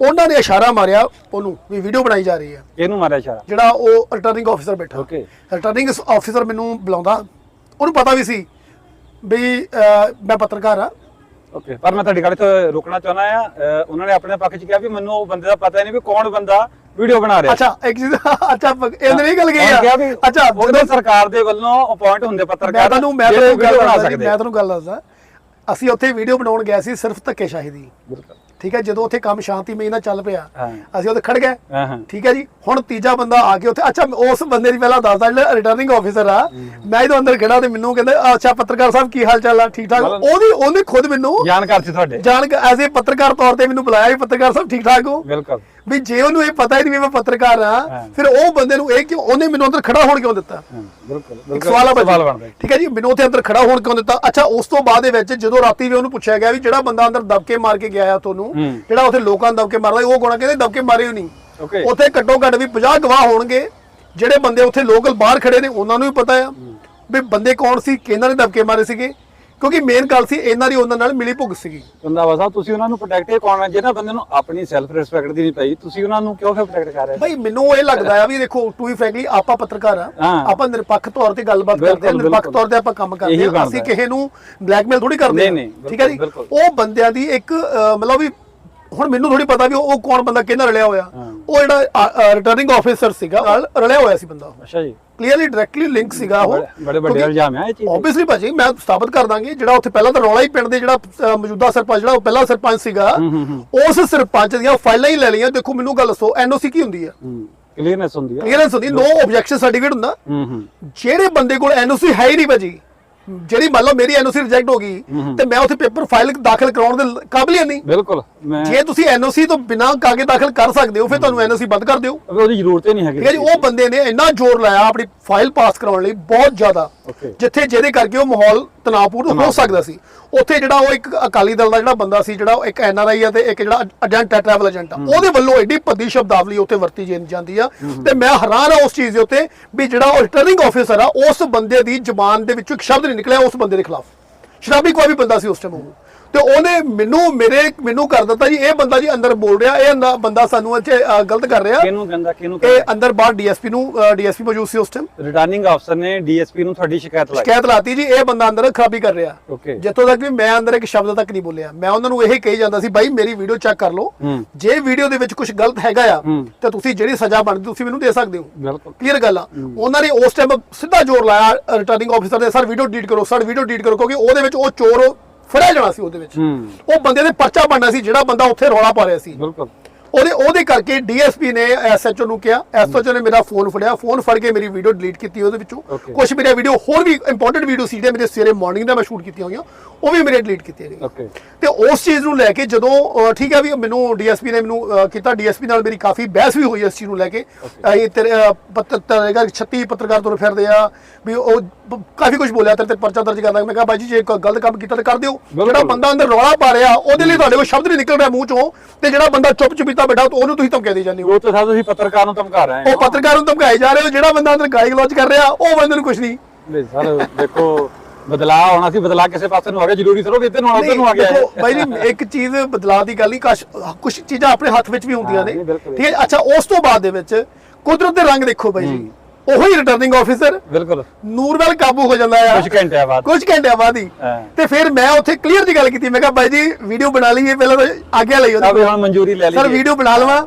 ਉਹਨਾਂ ਨੇ ਇਸ਼ਾਰਾ ਮਾਰਿਆ ਉਹਨੂੰ ਵੀ ਵੀਡੀਓ ਬਣਾਈ ਜਾ ਰਹੀ ਹੈ। ਇਹਨੂੰ ਮਾਰਿਆ ਇਸ਼ਾਰਾ? ਜਿਹੜਾ ਉਹ ਰਿਟਰਨਿੰਗ ਆਫੀਸਰ ਬੈਠਾ। Okay. ਰਿਟਰਨਿੰਗ ਆਫੀਸਰ ਮੈਨੂੰ ਬੁਲਾਉਂਦਾ। ਉਹਨੂੰ ਪਤਾ ਵੀ ਸੀ ਵੀ ਅਹ, ਮੈਂ ਪੱਤਰਕਾਰ ਆ ਓਕੇ ਪਰ ਮੈਂ ਤੁਹਾਡੀ ਗੱਲ ਤੋਂ ਰੋਕਣਾ ਚਾਹੁੰਦਾ ਆ ਅਹ ਉਹਨਾਂ ਨੇ ਆਪਣੇ ਪੱਖ 'ਚ ਕਿਹਾ ਵੀ ਮੈਨੂੰ ਉਹ ਬੰਦੇ ਦਾ ਪਤਾ ਹੀ ਨਹੀਂ ਵੀ ਕੌਣ ਬੰਦਾ ਵੀਡੀਓ ਬਣਾ ਰਿਹਾ। ਅੱਛਾ ਇੱਕ ਚੀਜ਼ ਅੱਛਾ ਇਹਨੇ ਨਹੀਂ ਗੱਲ ਗਈ ਆ। ਅੱਛਾ ਉਹਦੇ ਸਰਕਾਰ ਦੇ ਵੱਲੋਂ ਅਪਾਇੰਟ ਹੁੰਦੇ ਮੈਂ ਪੱਤਰਕਾਰ ਤੁਹਾਨੂੰ ਮੈਂ ਤੁਹਾਨੂੰ ਗੱਲ ਬਣਾ ਸਕਦੇ। ਮੈਂ ਤੁਹਾਨੂੰ ਗੱਲ ਦੱਸਦਾ। ਅਸੀਂ ਉੱਥੇ ਵੀਡੀਓ ਬਣਾਉਣ ਗਏ ਸੀ ਸਿਰਫ ਧੱਕੇਸ਼ਾਹੀ ਦੀ। ਬਿਲਕੁਲ। ਠੀਕ ਹੈ ਜਦੋਂ ਉੱਥੇ ਕੰਮ ਸ਼ਾਂਤੀਮਈ ਨਾਲ ਚੱਲ ਪਿਆ। ਅਸੀਂ ਉੱਥੇ ਖੜ ਗਏ। ਠੀਕ ਹੈ ਜੀ ਹੁਣ ਤੀਜਾ ਬੰਦਾ ਆ ਕੇ ਉੱਥੇ ਅੱਛਾ ਉਸ ਬੰਦੇ ਦੀ ਪਹਿਲਾਂ ਦੱਸਦਾ ਜਿਹੜਾ ਰਿਟਰਨਿੰਗ ਆਫੀਸਰ ਆ ਮੈਂ ਇਹਦੇ ਅੰਦਰ ਖੜਾ ਤੇ ਮੈਨੂੰ ਕਹਿੰਦਾ ਅੱਛਾ ਪੱਤਰਕਾਰ ਸਾਹਿਬ ਕੀ ਹਾਲ ਚਾਲ ਆ? ਠੀਕ ਠਾਕ? ਉਹਦੀ ਉਹਨੇ ਖੁਦ ਮੈਨੂੰ ਜਾਣਕਾਰ ਸੀ ਤੁਹਾਡੇ। ਜਾਣ ਐਜ਼ ਪੱਤਰਕਾਰ ਤੌਰ ਤੇ ਮੈਨੂੰ ਬੁਲਾਇਆ ਵੀ ਪੱਤਰਕਾਰ ਸਾਹਿਬ ਠੀਕ ਠਾਕ ਹੋ? ਬਿਲਕੁਲ। ਵੀ ਜੇ ਉਹਨੂੰ ਇਹ ਪਤਾ ਹੀ ਨਹੀਂ ਵੀ ਮੈਂ ਪੱਤਰਕਾਰ ਆ। ਫਿਰ ਉਹ ਬੰਦੇ ਨੂੰ ਇਹ ਕਿਉਂ ਉਹਨੇ ਮੈਨੂੰ ਅੰਦਰ ਖੜਾ ਹੋਣ ਕਿਉਂ ਦਿੱਤਾ? ਬਿਲਕੁਲ ਸਵਾਲ ਆ ਬਣਦਾ ਠੀਕ ਹੈ ਜੀ ਮੈਨੂੰ ਉੱਥੇ ਅੰਦਰ ਖੜਾ ਹੋਣ ਕਿਉਂ ਦਿੱਤਾ? ਅੱਛਾ ਉਸ ਤੋਂ ਬਾਅਦ ਦੇ ਵਿੱਚ ਜਦੋਂ ਰਾਤੀ ਵੀ ਉਹਨੂੰ ਪੁੱਛਿਆ ਗਿਆ ਵੀ ਜਿਹੜਾ ਬੰਦਾ ਅੰਦਰ ਦਬਕੇ ਮਾਰ ਕੇ ਗਿਆ ਆ ਤੁਹਾਨੂੰ। ਜਿਹੜਾ ਉੱਥੇ ਲੋਕਾਂ ਨੂੰ ਦਬਕੇ ਮਾਰਦਾ ਸੀ, ਉਹ ਕੋਣਾ ਕਹਿੰਦੇ ਦਬਕੇ ਮਾਰੇ ਹੀ ਨਹੀਂ ਉੱਥੇ ਘੱਟੋ ਘੱਟ ਵੀ 50 ਗਵਾਹ ਹੋਣਗੇ ਜਿਹੜੇ ਬੰਦੇ ਉੱਥੇ ਲੋਕਲ ਬਾਹਰ ਖੜੇ ਨੇ ਉਹਨਾਂ ਨੂੰ ਵੀ ਪਤਾ ਆ ਵੀ ਬੰਦੇ ਕੌਣ ਸੀ ਕਿਹਨਾਂ ਨੇ ਦਬਕੇ ਮਾਰੇ ਸੀਗੇ? ਕਿਉਂਕਿ ਮੇਨ ਗੱਲ ਸੀ ਇਹਨਾਂ ਦੀ ਉਹਨਾਂ ਨਾਲ ਮਿਲੀ ਭੁਗਤ ਸੀਗੀ। ਰੰਦਾਵਾ ਸਾਹਿਬ ਤੁਸੀਂ ਉਹਨਾਂ ਨੂੰ ਪ੍ਰੋਟੈਕਟ ਕੌਣ ਹੈ? ਜਿਹਨਾਂ ਬੰਦੇ ਨੂੰ ਆਪਣੀ ਸੈਲਫ ਰਿਸਪੈਕਟ ਦੀ ਨਹੀਂ ਪਈ ਤੁਸੀਂ ਉਹਨਾਂ ਨੂੰ ਕਿਉਂ ਫਿਰ ਪ੍ਰੋਟੈਕਟ ਕਰ ਰਹੇ ਹੋ? ਭਾਈ ਮੈਨੂੰ ਇਹ ਲੱਗਦਾ ਆ ਵੀ ਦੇਖੋ ਟੂ ਵੀ ਫ੍ਰੈਂਕਲੀ ਆਪਾਂ ਪੱਤਰਕਾਰ ਆ। ਹਾਂ। ਆਪਾਂ ਨਿਰਪੱਖ ਤੌਰ ਤੇ ਗੱਲਬਾਤ ਕਰਦੇ ਆ ਨਿਰਪੱਖ। ਤੌਰ ਤੇ ਆਪਾਂ ਕੰਮ ਕਰਦੇ ਆ। ਅਸੀਂ ਹੈ। ਕਿਸੇ ਨੂੰ ਬਲੈਕਮੇਲ ਥੋੜੀ ਕਰਦੇ ਆ। ਠੀਕ ਹੈ ਜੀ? ਉਹ ਬੰਦਿਆਂ ਦੀ ਇੱਕ ਮਤਲਬ ਵੀ ਹੁਣ ਮੈਨੂੰ ਥੋੜੀ ਪਤਾ ਵੀ ਉਹ ਕੌਣ ਬੰਦਾ ਕਿਹਨਾਂ ਰਲਿਆ ਹੋਇਆ। ਹਾਂ। ਉਹ ਜਿਹੜਾ ਰਿਟਰਨਿੰਗ ਆਫੀਸਰ ਸੀਗਾ ਨਾਲ ਰਲਿਆ ਹੋਇਆ ਸੀ ਬੰਦਾ ਅੱਛਾ ਜੀ। ਕਲੀਅਰਲੀ ਡਾਇਰੈਕਟਲੀ ਲਿੰਕ ਸੀਗਾ ਉਹ। ਬੜੇ- ਵੱਡੇ ਇਲਜ਼ਾਮ ਆ ਇਹ ਚੀਜ਼। ਆਬਵੀਅਸਲੀ ਭਾਜੀ ਮੈਂ ਸਥਾਪਿਤ ਕਰ ਦਾਂਗੇ ਜਿਹੜਾ ਉੱਥੇ ਪਹਿਲਾਂ ਤਾਂ ਰੌਲਾ ਹੀ ਪਿੰਡ ਦੇ ਜਿਹੜਾ ਮੌਜੂਦਾ ਸਰਪੰਚ ਜਿਹੜਾ ਉਹ ਪਹਿਲਾ ਸਰਪੰਚ ਸੀਗਾ ਉਸ ਸਰਪੰਚ ਦੀਆਂ ਫਾਈਲਾਂ ਹੀ ਲੈ ਲਈਆਂ। ਦੇਖੋ ਮੈਨੂੰ ਗੱਲ ਦੱਸੋ ਐਨਓਸੀ ਕੀ ਹੁੰਦੀ ਆ? ਹੂੰ ਕਲੀਅਰਨੈਸ ਹੁੰਦੀ ਆ। ਕਲੀਅਰੈਂਸ ਹੁੰਦੀ ਨੋ ਆਬਜੈਕਸ਼ਨ ਸਰਟੀਫਿਕੇਟ ਹੁੰਦਾ। ਹੂੰ ਹੂੰ। ਜਿਹੜੇ ਬੰਦੇ ਕੋਲ ਐਨਓਸੀ ਹੈ ਹੀ ਨਹੀਂ ਭਾਜੀ ਜਿਹੜੀ ਮੰਨ ਲਓ ਮੇਰੀ ਐਨਓਸੀ ਰਿਜੈਕਟ ਹੋ ਗਈ ਤੇ ਮੈਂ ਉੱਥੇ ਪੇਪਰ ਫਾਈਲ ਦਾਖਲ ਕਰਾਉਣ ਦੇ ਕਾਬਲ ਹੀ ਨਹੀਂ। ਬਿਲਕੁਲ ਮੈਂ ਜੇ ਤੁਸੀਂ ਐਨਓਸੀ ਤੋਂ ਬਿਨਾਂ ਕਾਗਜ਼ ਦਾਖਲ ਕਰ ਸਕਦੇ ਹੋ ਫਿਰ ਤੁਹਾਨੂੰ ਐਨਓਸੀ ਬੰਦ ਕਰ ਦਿਓ। ਉਹਦੀ ਜ਼ਰੂਰਤ ਹੀ ਨਹੀਂ ਹੈਗੀ ਠੀਕ ਹੈ ਜੀ ਉਹ ਬੰਦੇ ਨੇ ਇੰਨਾ ਜ਼ੋਰ ਲਾਇਆ ਆਪਣੀ ਫਾਈਲ ਪਾਸ ਕਰਾਉਣ ਲਈ ਬਹੁਤ ਜ਼ਿਆਦਾ. ਜਿੱਥੇ ਜਿਹਦੇ ਕਰਕੇ ਉਹ ਮਾਹੌਲ ਤਣਾਅਪੂਰਨ ਹੋ ਸਕਦਾ ਸੀ। ਉੱਥੇ ਜਿਹੜਾ ਉਹ ਇੱਕ ਅਕਾਲੀ ਦਲ ਦਾ ਜਿਹੜਾ ਬੰਦਾ ਸੀ ਜਿਹੜਾ ਉਹ ਇੱਕ ਐਨਆਰਆਈ ਆ ਤੇ ਇੱਕ ਜਿਹੜਾ ਏਜੰਟ ਹੈ ਟਰੈਵਲ ਏਜੰਟ ਆ ਉਹਦੇ ਵੱਲੋਂ ਐਡੀ ਭੱਦੀ ਸ਼ਬਦਾਵਲੀ ਉੱਥੇ ਵਰਤੀ ਜਾਂਦੀ ਆ। ਤੇ ਮੈਂ ਹੈਰਾਨ ਆ ਉਸ ਚੀਜ਼ ਦੇ ਉੱਤੇ ਵੀ ਜਿਹੜਾ ਉਹ ਰਿਟਰਨਿੰਗ ਆਫੀਸਰ ਆ ਉਸ ਬੰਦੇ ਦੀ ਜ਼ੁਬਾਨ ਦੇ ਵਿੱਚੋਂ ਇੱਕ ਸ਼ਬਦ ਨਿਕਲਿਆ ਉਸ ਬੰਦੇ ਦੇ ਖਿਲਾਫ। ਸ਼ਰਾਬੀ ਕੋਈ ਵੀ ਬੰਦਾ ਸੀ ਉਸ ਟਾਈਮ ਉਹ। ਤੇ ਉਹਨੇ ਮੈਨੂੰ ਮੇਰੇ ਮੈਨੂੰ ਕਰ ਦਿੱਤਾ ਜੀ। ਇਹ ਬੰਦਾ ਜੀ ਅੰਦਰ ਬੋਲ ਰਿਹਾ ਇਹ ਅੰਦਾ- ਬੰਦਾ ਸਾਨੂੰ ਇੱਥੇ ਗਲਤ ਕਰ ਰਿਹਾ। ਕਿਹਨੂੰ ਕਹਿੰਦਾ ਕਿਹਨੂੰ ਇਹ ਅੰਦਰ ਬਾਹਰ ਡੀਐਸਪੀ ਨੂੰ ਡੀਐਸਪੀ ਮੌਜੂਦ ਸੀ ਉਸ ਟਾਈਮ ਰਿਟਰਨਿੰਗ ਅਫਸਰ ਨੇ ਡੀਐਸਪੀ ਨੂੰ ਤੁਹਾਡੀ ਸ਼ਿਕਾਇਤ ਲਾਈ। ਸ਼ਿਕਾਇਤ ਲਾਤੀ ਜੀ ਇਹ ਬੰਦਾ ਅੰਦਰ ਖਰਾਬੀ ਕਰ ਰਿਹਾ। ਜਿੱਥੋਂ ਤੱਕ ਵੀ ਮੈਂ ਅੰਦਰ ਇੱਕ ਸ਼ਬਦ ਤੱਕ ਨਹੀਂ ਬੋਲਿਆ। ਮੈਂ ਉਹਨਾਂ ਨੂੰ ਇਹ ਕਹੀ ਜਾਂਦਾ ਸੀ ਬਾਈ ਮੇਰੀ ਵੀਡੀਓ ਚੈੱਕ ਕਰ ਲਓ। ਜੇ ਵੀਡੀਓ ਦੇ ਵਿੱਚ ਕੁਝ ਗਲਤ ਹੈਗਾ ਆ। ਤਾਂ ਤੁਸੀਂ ਜਿਹੜੀ ਸਜ਼ਾ ਬਣਦੀ ਤੁਸੀਂ ਮੈਨੂੰ ਦੇ ਸਕਦੇ ਹੋ। ਬਿਲਕੁਲ। ਕਲੀਅਰ ਗੱਲ ਆ। ਉਹਨਾਂ ਨੇ ਉਸ ਟਾਈਮ ਸਿੱਧਾ ਜ਼ੋਰ ਲਾਇਆ ਰਿਟਰਨਿੰਗ ਆਫੀਸਰ ਨੇ ਸਰ ਵੀਡੀਓ ਡਿਲੀਟ ਕਰੋ ਸਰ ਵੀਡੀਓ ਡਿਲੀਟ ਕਰੋ ਕਿਉਂਕਿ ਉਹਦੇ ਵਿੱਚ ਉਹ ਚੋਰ ਫੜਿਆ ਜਾਣਾ ਸੀ ਉਹਦੇ ਵਿੱਚ। ਉਹ ਬੰਦੇ ਦੇ ਪਰਚਾ ਬਣਨਾ ਸੀ ਜਿਹੜਾ ਬੰਦਾ ਉੱਥੇ ਰੌਲਾ ਪਾ ਰਿਹਾ ਸੀ। ਬਿਲਕੁਲ। ਉਹਦੇ ਉਹਦੇ ਕਰਕੇ ਡੀਐਸਪੀ ਨੇ ਐਸਐਚਓ ਨੂੰ ਕਿਹਾ ਐਸਐਚਓ ਨੇ ਮੇਰਾ ਫੋਨ ਫੜਿਆ ਫੋਨ ਫੜ ਕੇ ਮੇਰੀ ਵੀਡੀਓ ਡਿਲੀਟ ਕੀਤੀ ਉਹਦੇ ਵਿੱਚੋਂ. ਕੁਝ ਮੇਰੀ ਵੀਡੀਓ ਹੋਰ ਵੀ ਇੰਪੋਰਟੈਂਟ ਵੀਡੀਓ ਸੀ ਜਿਹੜੇ ਮੇਰੇ ਸਵੇਰੇ ਮਾਰਨਿੰਗ ਦਾ ਮੈਂ ਸ਼ੂਟ ਕੀਤੀਆਂ ਹੋਈਆਂ ਉਹ ਵੀ ਮੇਰੇ ਡਿਲੀਟ ਕੀਤੀਆਂ ਓਕੇ ਤੇ ਉਸ ਚੀਜ਼ ਨੂੰ ਲੈ ਕੇ ਜਦੋਂ ਠੀਕ ਹੈ ਵੀ ਮੈਨੂੰ ਡੀਐਸਪੀ ਨੇ ਮੈਨੂੰ ਕੀਤਾ ਡੀਐਸਪੀ ਨਾਲ ਮੇਰੀ ਕਾਫੀ ਬਹਿਸ ਵੀ ਹੋਈ ਇਸ ਚੀਜ਼ ਨੂੰ ਲੈ ਕੇ। ਇਹ ਤੇਰੇ ਅਹ, ਪੱਤਰਕਾਰ 36 ਪੱਤਰਕਾਰ ਤੁਰ ਫਿਰਦੇ ਆ ਵੀ ਉਹ ਕਾਫੀ ਕੁਝ ਬੋਲਿਆ ਤੇਰੇ ਤੇ ਪਰਚਾ ਦਰਜ ਕਰਦਾ ਮੈਂ ਕਿਹਾ ਬਾਈ ਜੀ ਜੇ ਕੋਈ ਗਲਤ ਕੰਮ ਕੀਤਾ ਤਾਂ ਕਰ ਦਿਓ। ਜਿਹੜਾ ਬੰਦਾ ਅੰਦਰ ਰੌਲਾ ਪਾ ਰਿਹਾ ਉਹਦੇ ਲਈ ਤੁਹਾਡੇ ਕੋਲ ਸ਼ਬਦ ਨਹੀਂ ਨਿਕਲ ਰਿਹਾ ਮੂੰਹ ਚੋਂ ਤੇ ਜਿਹੜਾ ਬੰਦਾ ਚੁੱਪ ਚੁਪੀਤਾ ਬੈਠਾ ਉਹਨੂੰ ਤੁਸੀਂ ਧਮਕੇ ਦੇ ਜਾਂਦੇ ਹੋ। ਉਹ ਤਾਂ ਸਾਹਿਬ ਤੁਸੀਂ ਪੱਤਰਕਾਰ ਨੂੰ ਧਮਕਾ ਰਹੇ ਉਹ ਪੱਤਰਕਾਰ ਨੂੰ ਧਮਕਾਏ ਜਾ ਰਹੇ ਹੋ ਜਿਹੜਾ ਬੰਦਾ ਅੰਦਰ ਗਾਲੀ ਗਲੋਚ ਕਰ ਰਿਹਾ ਉਹ ਬੰਦੇ ਨੂੰ ਕੁਝ ਨਹੀਂ। ਨਹੀਂ ਸਰ ਦੇਖੋ ਬਦਲਾਅ ਹੋਣਾ ਸੀ ਬਦਲਾਅ ਕਿਸੇ ਪਾਸੇ ਨੂੰ ਆ ਗਿਆ ਜ਼ਰੂਰੀ ਕਿ ਇੱਧਰ ਨੂੰ ਆਉਣਾ, ਉੱਧਰ ਨੂੰ ਆ ਗਿਆ ਦੇਖੋ ਬਾਈ ਜੀ ਇੱਕ ਚੀਜ਼ ਬਦਲਾਅ ਦੀ ਗੱਲ ਕਾਸ਼ ਕੁਝ ਚੀਜ਼ਾਂ ਆਪਣੇ ਹੱਥ ਵਿੱਚ ਵੀ ਹੁੰਦੀਆਂ ਹਾਂ, ਨੇ। ਠੀਕ ਹੈ ਅੱਛਾ ਉਸ ਤੋਂ ਬਾਅਦ ਦੇ ਵਿੱਚ ਕੁਦਰਤ ਦੇ ਰੰਗ ਦੇਖੋ ਬਾਈ ਜੀ। ਉਹੀ ਰਿਟਰਨਿੰਗ ਆਫੀਸਰ ਬਿਲਕੁਲ। ਨੂਰਵੈਲ ਕਾਬੂ ਹੋ ਜਾਂਦਾ ਆ ਕੁਝ ਘੰਟਿਆਂ ਬਾਅਦ। ਕੁਝ ਘੰਟਿਆਂ ਬਾਅਦ ਹੀ। ਹਾਂ। ਤੇ ਫਿਰ ਮੈਂ ਉੱਥੇ ਕਲੀਅਰ ਜੀ ਗੱਲ ਕੀਤੀ। ਮੈਂ ਕਿਹਾ ਬਾਈ ਜੀ ਵੀਡੀਓ ਬਣਾ ਲਈਏ ਪਹਿਲਾਂ ਤਾਂ ਆਗਿਆ ਲਈ ਉਹਦੀ ਹੁਣ ਮਨਜ਼ੂਰੀ ਲੈ ਲਈ ਸਰ ਵੀਡੀਓ ਬਣਾ ਲਵਾਂ।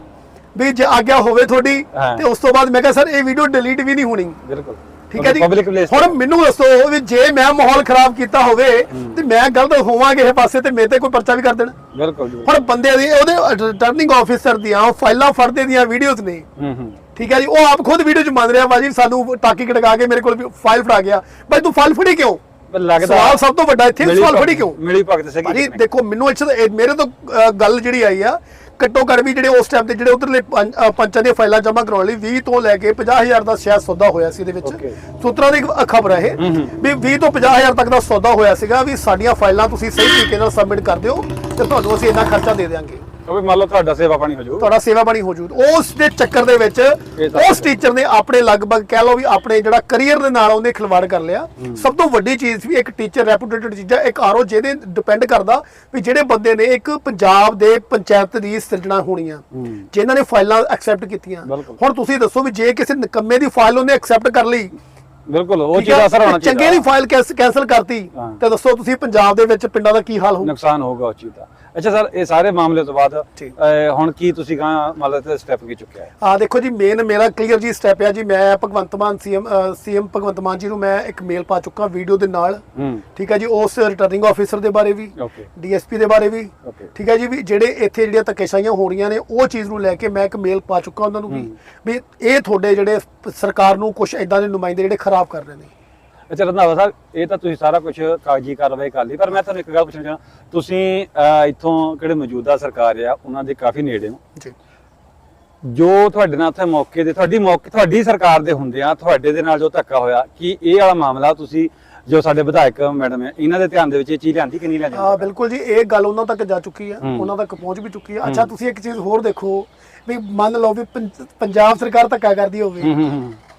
ਵੀ ਜੇ ਆਗਿਆ ਹੋਵੇ ਤੁਹਾਡੀ ਹਾਂ। ਤੇ ਉਸ ਤੋਂ ਬਾਅਦ ਮੈਂ ਕਿਹਾ ਸਰ ਇਹ ਵੀਡੀਓ ਡਿਲੀਟ ਵੀ ਨਹੀਂ ਹੋਣੀ। ਬਿਲਕੁਲ। ਠੀਕ ਹੈ ਜੀ? ਪਬਲਿਕ ਪਲੇਸ ਹੁਣ ਮੈਨੂੰ ਦੱਸੋ ਵੀ ਜੇ ਮੈਂ ਮਾਹੌਲ ਖਰਾਬ ਕੀਤਾ ਹੋਵੇ ਤੇ ਮੈਂ ਗਲਤ ਹੋਵਾਂਗੇ ਇਹ ਪਾਸੇ ਤੇ ਮੇਰੇ ਤੇ ਕੋਈ ਪਰਚਾ ਵੀ ਕਰ ਦੇਣ? ਬਿਲਕੁਲ ਜੀ। ਹੁਣ ਬੰਦੇ ਦੀ ਉਹਦੇ ਰਿਟਰਨਿੰਗ ਆਫੀਸਰ ਦੀਆਂ ਫਾਈਲਾਂ ਫੜਦੇ ਦੀਆਂ ਵੀਡੀਓਜ਼ ਨੇ। ਹੂੰ ਹੂੰ। ਠੀਕ ਹੈ ਜੀ? ਉਹ ਆਪ ਖੁਦ ਵੀਡੀਓ ਚ ਮੰਨ ਰਿਹਾ ਬਾਜੀ ਸਾਨੂੰ ਟਾਕੀ ਕਟਕਾ ਕੇ ਮੇਰੇ ਕੋਲ ਫਾਈਲ ਫੜਾ ਗਿਆ। ਬਾਈ ਤੂੰ ਫਾਈਲ ਫੜੀ ਕਿਉਂ? ਲੱਗਦਾ ਸਵਾਲ ਸਭ ਤੋਂ ਵੱਡਾ ਇੱਥੇ ਸਵਾਲ ਫੜੀ ਕਿਉਂ? ਮਿਲੀ ਭਗਤ ਸੀਗੀ ਭਾਜੀ ਦੇਖੋ ਮੈਨੂੰ ਇਹ- ਮੇਰੇ ਤੋਂ ਗੱਲ ਜਿਹੜੀ ਆਈ ਆ ਘੱਟੋ ਘੱਟ ਵੀ ਜਿਹੜੇ ਉਸ ਟਾਈਮ ਤੇ ਜਿਹੜੇ ਉਧਰਲੇ ਪੰਚਾਂ ਦੀਆਂ ਫਾਈਲਾਂ ਜਮ੍ਹਾਂ ਕਰਾਉਣ ਲਈ 20 ਤੋਂ ਲੈ ਕੇ 50000 ਦਾ ਸ਼ਾਇਦ ਸੌਦਾ ਹੋਇਆ ਸੀ ਇਹਦੇ ਵਿੱਚ. ਸੂਤਰਾਂ ਦੀ ਖਬਰ ਹੈ ਇਹ ਵੀ 20 ਤੋਂ 50000 ਤੱਕ ਦਾ ਸੌਦਾ ਹੋਇਆ ਸੀਗਾ ਵੀ ਸਾਡੀਆਂ ਫਾਈਲਾਂ ਤੁਸੀਂ ਸਹੀ ਤਰੀਕੇ ਨਾਲ ਸਬਮਿਟ ਕਰ ਦਿਓ ਤੇ ਤੁਹਾਨੂੰ ਅਸੀਂ ਇੰਨਾ ਖਰਚਾ ਦੇ ਦੇਵਾਂਗੇ ਉਹ ਵੀ ਮੰਨ ਲਓ ਤੁਹਾਡਾ ਸੇਵਾ ਪਾਣੀ ਹੋ ਜਾਊ। ਤੁਹਾਡਾ ਸੇਵਾ ਬਣੀ ਹੋ ਜੂ। ਉਸ ਦੇ ਚੱਕਰ ਦੇ ਵਿੱਚ ਉਸ ਟੀਚਰ ਨੇ ਆਪਣੇ ਲਗਭਗ ਕਹਿ ਲਓ ਵੀ ਆਪਣੇ ਜਿਹੜਾ ਕੈਰੀਅਰ ਦੇ ਨਾਲ ਉਹਨੇ ਖਿਲਵਾੜ ਕਰ ਲਿਆ। ਸਭ ਤੋਂ ਵੱਡੀ ਚੀਜ਼ ਵੀ ਇੱਕ ਟੀਚਰ ਰੈਪੂਟੇਟਡ ਚੀਜ਼ਾਂ ਇੱਕ ਆਰੋ ਜਿਹਦੇ ਡਿਪੈਂਡ ਕਰਦਾ ਵੀ ਜਿਹੜੇ ਬੰਦੇ ਨੇ ਇੱਕ ਪੰਜਾਬ ਦੇ ਪੰਚਾਇਤ ਦੀ ਸਿਰਜਣਾ ਹੋਣੀ ਆ ਜਿਨ੍ਹਾਂ ਨੇ ਫਾਈਲਾਂ ਐਕਸੈਪਟ ਕੀਤੀਆਂ। ਹੁਣ ਤੁਸੀਂ ਦੱਸੋ ਵੀ ਜੇ ਕਿਸੇ ਨਿਕੰਮੇ ਦੀ ਫਾਈਲ ਉਹਨੇ ਐਕਸੈਪਟ ਕਰ ਲਈ ਬਿਲਕੁਲ ਉਹ ਚੀਜ਼ ਅਸਰ ਹੋਣਾ ਤੇ ਚੰਗੇ ਦੀ ਚਾਹੀਦਾ ਫਾਈਲ ਕੈਨਸਲ ਕਰਤੀ। ਤੇ ਦੱਸੋ ਤੁਸੀਂ ਪੰਜਾਬ ਦੇ ਵਿੱਚ ਪਿੰਡਾਂ ਦਾ ਕੀ ਹਾਲ ਹੋਊ? ਨੁਕਸਾਨ ਹੋਊਗਾ ਉਸ ਚੀਜ਼ ਦਾ। ਅੱਛਾ ਸਰ ਇਹ ਸਾਰੇ ਮਾਮਲੇ ਤੋਂ ਬਾਅਦ ਹੁਣ ਕੀ ਤੁਸੀਂ ਕਹਾਂ ਮੰਨ ਲਓ ਤੇ ਸਟੈਪ ਕੀ ਚੁੱਕਿਆ ਹੈ? ਆ ਦੇਖੋ ਜੀ ਮੇਨ ਮੇਰਾ ਕਲੀਅਰ ਜੀ ਸਟੈਪ ਆ ਜੀ। ਮੈਂ ਭਗਵੰਤ ਮਾਨ ਸੀਐਮ ਸੀਐਮ ਭਗਵੰਤ ਮਾਨ ਜੀ ਨੂੰ ਮੈਂ ਇੱਕ ਮੇਲ ਪਾ ਚੁੱਕਾ ਵੀਡੀਓ ਦੇ ਨਾਲ। ਹੂੰ। ਠੀਕ ਹੈ ਜੀ ਉਸ ਰਿਟਰਨਿੰਗ ਆਫੀਸਰ ਦੇ ਬਾਰੇ ਵੀ ਡੀਐਸਪੀ ਦੇ ਬਾਰੇ ਵੀ। ਠੀਕ ਹੈ ਜੀ ਵੀ ਜਿਹੜੇ ਇੱਥੇ ਜਿਹੜੀਆਂ ਧੱਕੇਸ਼ਾਹੀਆਂ ਹੋ ਰਹੀਆਂ ਨੇ ਉਹ ਚੀਜ਼ ਨੂੰ ਲੈ ਕੇ ਮੈਂ ਇੱਕ ਮੇਲ ਪਾ ਚੁੱਕਾ ਉਹਨਾਂ ਨੂੰ ਵੀ ਵੀ ਇਹ ਤੁਹਾਡੇ ਜਿਹੜੇ ਸਰਕਾਰ ਨੂੰ ਕੁਝ ਇਦਾਂ ਦੇ ਨੁਮਾਇੰਦੇ ਜਿਹੜੇ ਖਰਾਬ ਕਰ ਰਹੇ ਨੇ। ਅੱਛਾ ਰੰਧਾਵਾ ਸਾਹਿਬ ਇਹ ਤਾਂ ਤੁਸੀਂ ਸਾਰਾ ਕੁਝ ਕਾਗਜ਼ੀ ਕਾਰਵਾਈ ਕਰ ਲਈ ਪਰ ਮੈਂ ਤੁਹਾਨੂੰ ਇੱਕ ਗੱਲ ਪੁੱਛਣਾ ਚਾਹੁੰਦਾ ਤੁਸੀਂ ਇੱਥੋਂ ਕਿਹੜੇ ਮੌਜੂਦਾ ਸਰਕਾਰ ਆ ਉਹਨਾਂ ਦੇ ਕਾਫੀ ਨੇੜੇ ਹੋ। ਜੀ। ਜੋ ਤੁਹਾਡੇ ਨਾਲ ਉੱਥੇ ਮੌਕੇ ਦੇ ਤੁਹਾਡੀ ਮੌਕੇ ਤੁਹਾਡੀ ਸਰਕਾਰ ਦੇ ਹੁੰਦੇ ਆ ਤੁਹਾਡੇ ਦੇ ਨਾਲ ਜੋ ਧੱਕਾ ਹੋਇਆ ਕੀ ਇਹ ਵਾਲਾ ਮਾਮਲਾ ਤੁਸੀਂ ਜੋ ਸਾਡੇ ਵਿਧਾਇਕ ਮੈਡਮ ਹੈ ਇਹਨਾਂ ਦੇ ਧਿਆਨ ਦੇ ਵਿੱਚ ਇਹ ਚੀਜ਼ ਲਿਆਂਦੀ ਕਿ ਨਹੀਂ ਲਿਆਂਦੀ? ਹਾਂ ਬਿਲਕੁਲ ਜੀ ਇਹ ਗੱਲ ਉਹਨਾਂ ਤੱਕ ਜਾ ਚੁੱਕੀ ਆ। ਉਹਨਾਂ ਤੱਕ ਪਹੁੰਚ ਵੀ ਚੁੱਕੀ ਆ। ਅੱਛਾ ਤੁਸੀਂ ਇੱਕ ਚੀਜ਼ ਹੋਰ ਦੇਖੋ ਵੀ ਮੰਨ ਲਓ ਵੀ ਪੰਜ- ਪੰਜਾਬ ਸਰਕਾਰ ਧੱਕਾ ਕਰਦੀ ਹੋਵੇ।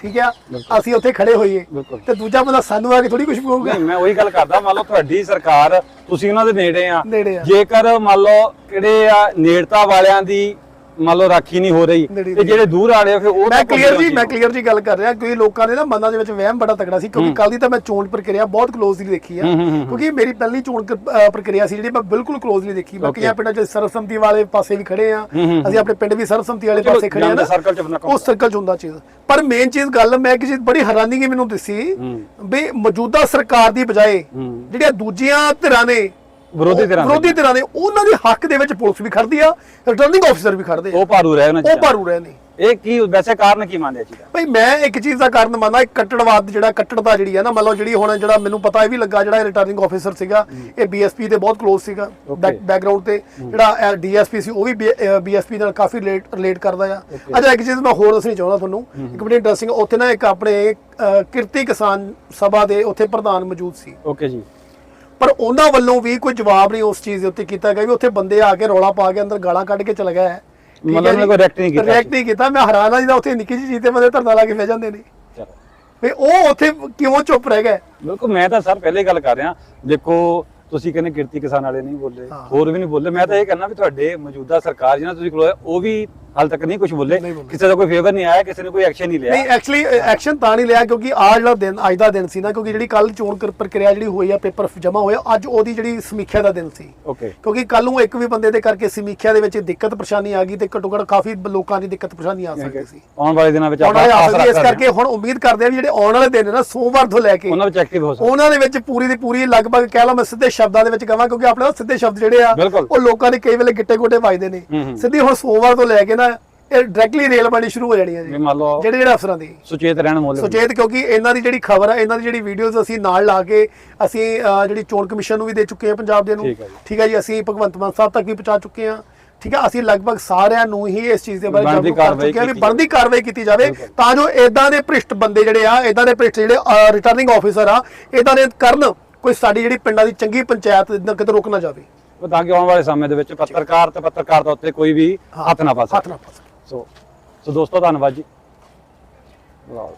ਠੀਕ ਆ? ਅਸੀਂ ਉੱਥੇ ਖੜੇ ਹੋਈਏ। ਤੇ ਦੂਜਾ ਬੰਦਾ ਸਾਨੂੰ ਆ ਕੇ ਥੋੜੀ ਕੁਝ ਕਹੂਗਾ। ਨਹੀਂ ਮੈਂ ਉਹੀ ਗੱਲ ਕਰਦਾ ਮੰਨ ਲਓ ਤੁਹਾਡੀ ਸਰਕਾਰ ਤੁਸੀਂ ਉਹਨਾਂ ਦੇ ਨੇੜੇ ਆ। ਜੇਕਰ ਮੰਨ ਲਓ ਕਿਹੜੇ ਆ ਨੇੜਤਾ ਵਾਲਿਆਂ ਦੀ ਮੰਨ ਲਓ ਰਾਖੀ ਨਹੀਂ ਹੋ ਰਹੀ ਤੇ ਜਿਹੜੇ ਦੂਰ ਵਾਲੇ ਆ ਫਿਰ ਉਹ ਮੈਂ ਕਲੀਅਰ ਜੀ ਮੈਂ ਕਲੀਅਰ ਜੀ ਗੱਲ ਕਰ ਰਿਹਾ ਕਿਉਂਕਿ ਲੋਕਾਂ ਦੇ ਨਾ ਮਨਾਂ ਦੇ ਵਿੱਚ ਵਹਿਮ ਬੜਾ ਤਕੜਾ ਸੀ ਕਿਉਂਕਿ ਕੱਲ ਦੀ ਤਾਂ ਮੈਂ ਚੋਣ ਪ੍ਰਕਿਰਿਆ ਬਹੁਤ ਕਲੋਜ਼ਲੀ ਦੇਖੀ ਆ। ਕਿਉਂਕਿ ਮੇਰੀ ਪਹਿਲੀ ਚੋਣ ਕ- ਪ੍ਰਕਿਰਿਆ ਸੀ ਜਿਹੜੀ ਮੈਂ ਬਿਲਕੁਲ ਕਲੋਜ਼ਲੀ ਦੇਖੀ Okay. ਕਈਆਂ ਪਿੰਡਾਂ 'ਚ ਸਰਬਸੰਮਤੀ ਵਾਲੇ ਪਾਸੇ ਵੀ ਖੜੇ ਆ ਅਸੀਂ ਆਪਣੇ ਪਿੰਡ ਵੀ ਸਰਬਸੰਮਤੀ ਵਾਲੇ ਪਾਸੇ ਖੜੇ ਆ ਨਾ। ਉਸ ਸਰਕਲ 'ਚ ਹੁੰਦਾ ਚੀਜ਼ ਪਰ ਮੇਨ ਚੀਜ਼ ਗੱਲ ਮੈਂ ਕਿਸੇ ਬੜੀ ਹੈਰਾਨੀ ਮੈਨੂੰ ਦਿਸੀ। ਵੀ ਮੌਜੂਦਾ ਸਰਕਾਰ ਦੀ ਬਜਾਏ। ਜਿਹੜੀਆਂ ਦੂਜੀਆਂ ਧਿਰਾਂ ਨੇ ਵਿਰੋਧੀ ਧਿਰਾਂ ਦੇ। ਵਿਰੋਧੀ ਧਿਰਾਂ ਦੇ ਉਹਨਾਂ ਦੇ ਹੱਕ ਦੇ ਵਿੱਚ ਪੁਲਿਸ ਵੀ ਖੜਦੀ ਆ ਰਿਟਰਨਿੰਗ ਆਫੀਸਰ ਵੀ ਖੜਦੇ ਆ। ਉਹ ਭਾਰੂ ਰਹਿ ਉਹਨਾਂ ਉਹ ਚੀਜ਼ਾਂ ਭਾਰੂ ਰਹੇ ਨੇ ਇਹ ਕੀ ਵੈਸੇ ਕਾਰਨ ਕੀ ਮੰਨਦੇ ਚੀਜ਼ ਦਾ ਭਾਈ ਮੈਂ ਇੱਕ ਚੀਜ਼ ਦਾ ਕਾਰਨ ਮੰਨਦਾ ਇੱਕ ਕੱਟੜਵਾਦ ਜਿਹੜਾ ਕੱਟੜਤਾ ਜਿਹੜੀ ਹੈ ਨਾ ਮੰਨ ਲਓ ਜਿਹੜੀ ਹੁਣ ਜਿਹੜਾ ਮੈਨੂੰ ਪਤਾ ਇਹ ਵੀ ਲੱਗਾ ਜਿਹੜਾ ਰਿਟਰਨਿੰਗ ਆਫੀਸਰ ਸੀਗਾ ਇਹ ਬੀਐਸਪੀ ਦੇ ਬਹੁਤ ਕਲੋਜ਼ ਸੀਗਾ Okay. ਬੈਕਗ੍ਰਾਉਂਡ ਤੇ। ਜਿਹੜਾ ਡੀਐਸਪੀ ਸੀ ਉਹ ਵੀ ਬੀਐਸਪੀ ਨਾਲ ਕਾਫੀ ਰਿਲੇਟ ਕਰਦਾ ਆ। ਅੱਛਾ ਇੱਕ ਚੀਜ਼ ਮੈਂ ਹੋਰ ਦੱਸਣੀ ਚਾਹੁੰਦਾ ਤੁਹਾਨੂੰ। ਇੱਕ ਬੜੀ ਇੰਟਰਸਟਿੰਗ ਉੱਥੇ ਨਾ ਇੱਕ ਆਪਣੇ ਅਹ, ਕਿਰਤੀ ਕਿਸਾਨ ਸਭਾ ਦੇ ਉੱਥੇ ਪ੍ਰਧਾਨ ਮੌਜੂਦ ਸੀ। ਓਕੇ ਜੀ। ਪਰ ਉਹਨਾਂ ਵੱਲੋਂ ਵੀ ਕੋਈ ਜਵਾਬ ਨਹੀਂ ਉਸ ਚੀਜ਼ ਦੇ ਉੱਤੇ ਕੀਤਾ ਗਿਆ ਵੀ ਉੱਥੇ ਬੰਦੇ ਆ ਕੇ ਰੌਲਾ ਪਾ ਕੇ ਅੰਦਰ ਗਾਲਾਂ ਕੱਢ ਕੇ ਚਲੇ ਗਏ। ਹੈ ਮਤਲਬ ਉਹਨੇ ਜੀ? ਕੋਈ react ਨਹੀਂ ਕੀਤਾ। React ਨਹੀਂ ਕੀਤਾ। ਮੈਂ ਹੈਰਾਨ ਆ ਜਿਹਦਾ ਉੱਥੇ ਨਿੱਕੀ ਜਿਹੀ ਚੀਜ਼ ਤੇ ਬੰਦੇ ਧਰਨਾ ਲਾ ਕੇ ਬਹਿ ਜਾਂਦੇ ਨੇ। ਵੀ ਉਹ ਉੱਥੇ ਕਿਉਂ ਚੁੱਪ ਰਹਿ ਗਏ? ਬਿਲਕੁਲ ਮੈਂ ਤਾਂ ਸਰ ਪਹਿਲੇ ਗੱਲ ਕਰ ਰਿਹਾ। ਦੇਖੋ ਤੁਸੀਂ ਕਹਿੰਦੇ ਕਿਰਤੀ ਕਿਸਾਨ ਵਾਲੇ ਨਹੀਂ ਬੋਲੇ। ਹੋਰ ਵੀ ਨਹੀਂ ਬੋਲੇ। ਮੈਂ ਤਾਂ ਇਹ ਕਹਿੰਦਾ ਵੀ ਤੁਹਾਡੇ ਮੌਜੂਦਾ ਸਰਕਾਰ ਜਿਹਨਾਂ ਤੁਸੀਂ ਖਲੋਇਆ ਉਹ ਵੀ ਹਾਲ ਤੱਕ ਨਹੀਂ ਕੁਝ ਬੋਲੇ। ਕਿਸੇ ਦਾ ਕੋਈ ਫੇਵਰ ਨਹੀਂ ਆਇਆ ਕਿਸੇ ਨੇ ਕੋਈ ਐਕਸ਼ਨ ਨਹੀਂ ਲਿਆ। ਨਹੀਂ ਐਕਚੁਅਲੀ ਐਕਸ਼ਨ ਤਾਂ ਨਹੀਂ ਲਿਆ ਕਿਉਂਕਿ ਆ ਜਿਹੜਾ ਦਿਨ ਅੱਜ ਦਾ ਦਿਨ ਸੀ ਨਾ ਕਿਉਂਕਿ ਜਿਹੜੀ ਕੱਲ ਚੋਣ ਕਰ- ਪ੍ਰਕਿਰਿਆ ਜਿਹੜੀ ਹੋਈ ਆ ਪੇਪਰ ਜਮਾ ਹੋਇਆ ਅੱਜ ਉਹਦੀ ਜਿਹੜੀ ਸਮੀਖਿਆ ਦਾ ਦਿਨ ਸੀ। ਓਕੇ ਕਿਉਂਕਿ ਕੱਲ ਨੂੰ ਇੱਕ ਵੀ ਬੰਦੇ ਦੇ ਕਰਕੇ ਸਮੀਖਿਆ ਦੇ ਵਿੱਚ ਦਿੱਕਤ ਪਰੇਸ਼ਾਨੀ ਆ ਗਈ ਤੇ ਘੱਟੋ ਘੱਟ ਕਾਫੀ ਲੋਕਾਂ ਦੀ ਦਿੱਕਤ ਪਰੇਸ਼ਾਨੀ ਆ ਸਕਦੀ ਸੀ। ਆਉਣ ਵਾਲੇ ਦਿਨਾਂ ਵਿੱਚ ਆਪਾਂ ਆਸ ਇਸ ਰੱਖ ਕਰਕੇ ਹੁਣ ਉਮੀਦ ਕਰਦੇ ਆ ਵੀ ਜਿਹੜੇ ਆਉਣ ਵਾਲੇ ਦਿਨ ਨੇ ਨਾ ਸੋਮਵਾਰ ਤੋਂ ਲੈ ਕੇ ਉਹਨਾਂ ਵਿੱਚ ਐਕਟਿਵ ਹੋ ਸਕਦਾ। ਉਹਨਾਂ ਦੇ ਵਿੱਚ ਪੂਰੀ ਦੀ ਪੂਰੀ ਲਗਭਗ ਕਹਿ ਲਓ ਮੈਂ ਸਿੱਧੇ ਸ਼ਬਦਾਂ ਦੇ ਵਿੱਚ ਕਹਾਂ ਕਿਉਂਕਿ ਆਪਣੇ ਸਿੱਧੇ ਸ਼ਬਦ ਜਿਹੜੇ ਆ। ਉਹ ਲੋਕਾਂ ਦੇ ਕਈ ਵੇਲੇ ਗਿੱਟੇ ਗੋਟੇ ਵੱਜਦੇ ਨੇ। ਸਿੱਧੀ ਹੁਣ ਸੋਮਵਾਰ ਤੋਂ ਲੈ ਕੇ ਨਾ ਇਹ ਡਾਇਰੈਕਟਲੀ ਰੇਲ ਬਣੀ ਸ਼ੁਰੂ ਹੋ ਜਾਣੀ ਹੈ ਵੀ ਜੀ ਮੰਨ ਲਓ ਜਿਹੜੇ ਜਿਹੜੇ ਅਫਸਰਾਂ ਦੀ। ਸੁਚੇਤ ਰਹਿਣ ਮੋਲੇ ਸੁਚੇਤ ਕਿਉਂਕਿ ਇਹਨਾਂ ਦੀ ਜਿਹੜੀ ਖਬਰ ਹੈ ਇਹਨਾਂ ਦੀ ਜਿਹੜੀ ਵੀਡੀਓਜ਼ ਅਸੀਂ ਨਾਲ ਲਾ ਕੇ ਅਸੀਂ ਅਹ, ਜਿਹੜੀ ਚੋਣ ਕਮਿਸ਼ਨ ਨੂੰ ਵੀ ਦੇ ਚੁੱਕੇ ਹਾਂ ਪੰਜਾਬ ਦੇ ਨੂੰ। ਠੀਕ ਹੈ ਜੀ। ਠੀਕ ਹੈ ਜੀ ਅਸੀਂ ਭਗਵੰਤ ਮਾਨ ਸਾਹਿਬ ਤੱਕ ਵੀ ਪਹੁੰਚਾ ਚੁੱਕੇ ਹਾਂ। ਠੀਕ ਹੈ ਅਸੀਂ ਲਗਭਗ ਸਾਰਿਆਂ ਨੂੰ ਹੀ ਇਸ ਚੀਜ਼ ਦੇ ਬਾਰੇ ਬਣਦੀ ਜਾਗਰੂਕ ਕਰ ਕਾਰਵਾਈ ਚੁੱਕੇ ਹਾਂ ਵੀ ਕੀਤੀ ਬਣਦੀ ਕਾਰਵਾਈ ਕੀਤੀ ਜਾਵੇ ਤਾਂ ਜੋ ਇਦਾਂ ਦੇ ਭ੍ਰਿਸ਼ਟ ਬੰਦੇ ਜਿਹੜੇ ਆ ਇਦਾਂ ਦੇ ਭ੍ਰਿਸ਼ਟ ਜਿਹੜੇ ਰਿਟਰਨਿੰਗ ਆਫੀਸਰ ਆ ਇਦਾਂ ਦੇ ਕਰਨ ਕੋਈ ਸਾਡੀ ਜਿਹੜੀ ਪਿੰਡਾਂ ਦੀ ਚੰਗੀ ਪੰਚਾਇਤ ਨਾ ਕਿਤੇ ਰੁਕ ਨਾ ਜਾਵੇ। ਤਾਂ ਕਿ ਆਉਣ ਵਾਲੇ ਸਮੇਂ ਦੇ ਵਿੱਚ ਪੱਤਰਕਾਰ ਤੇ ਪੱਤਰਕਾਰਤਾ ਉੱਤੇ ਕੋਈ ਵੀ ਹੱਥ ਨਾ ਪਾ ਹੱਥ ਸਕੇ। ਨਾ ਪਾ ਸਕੇ। ਸੋ ਸੋ ਦੋਸਤੋ ਧੰਨਵਾਦ ਜੀ। ਵਾਹ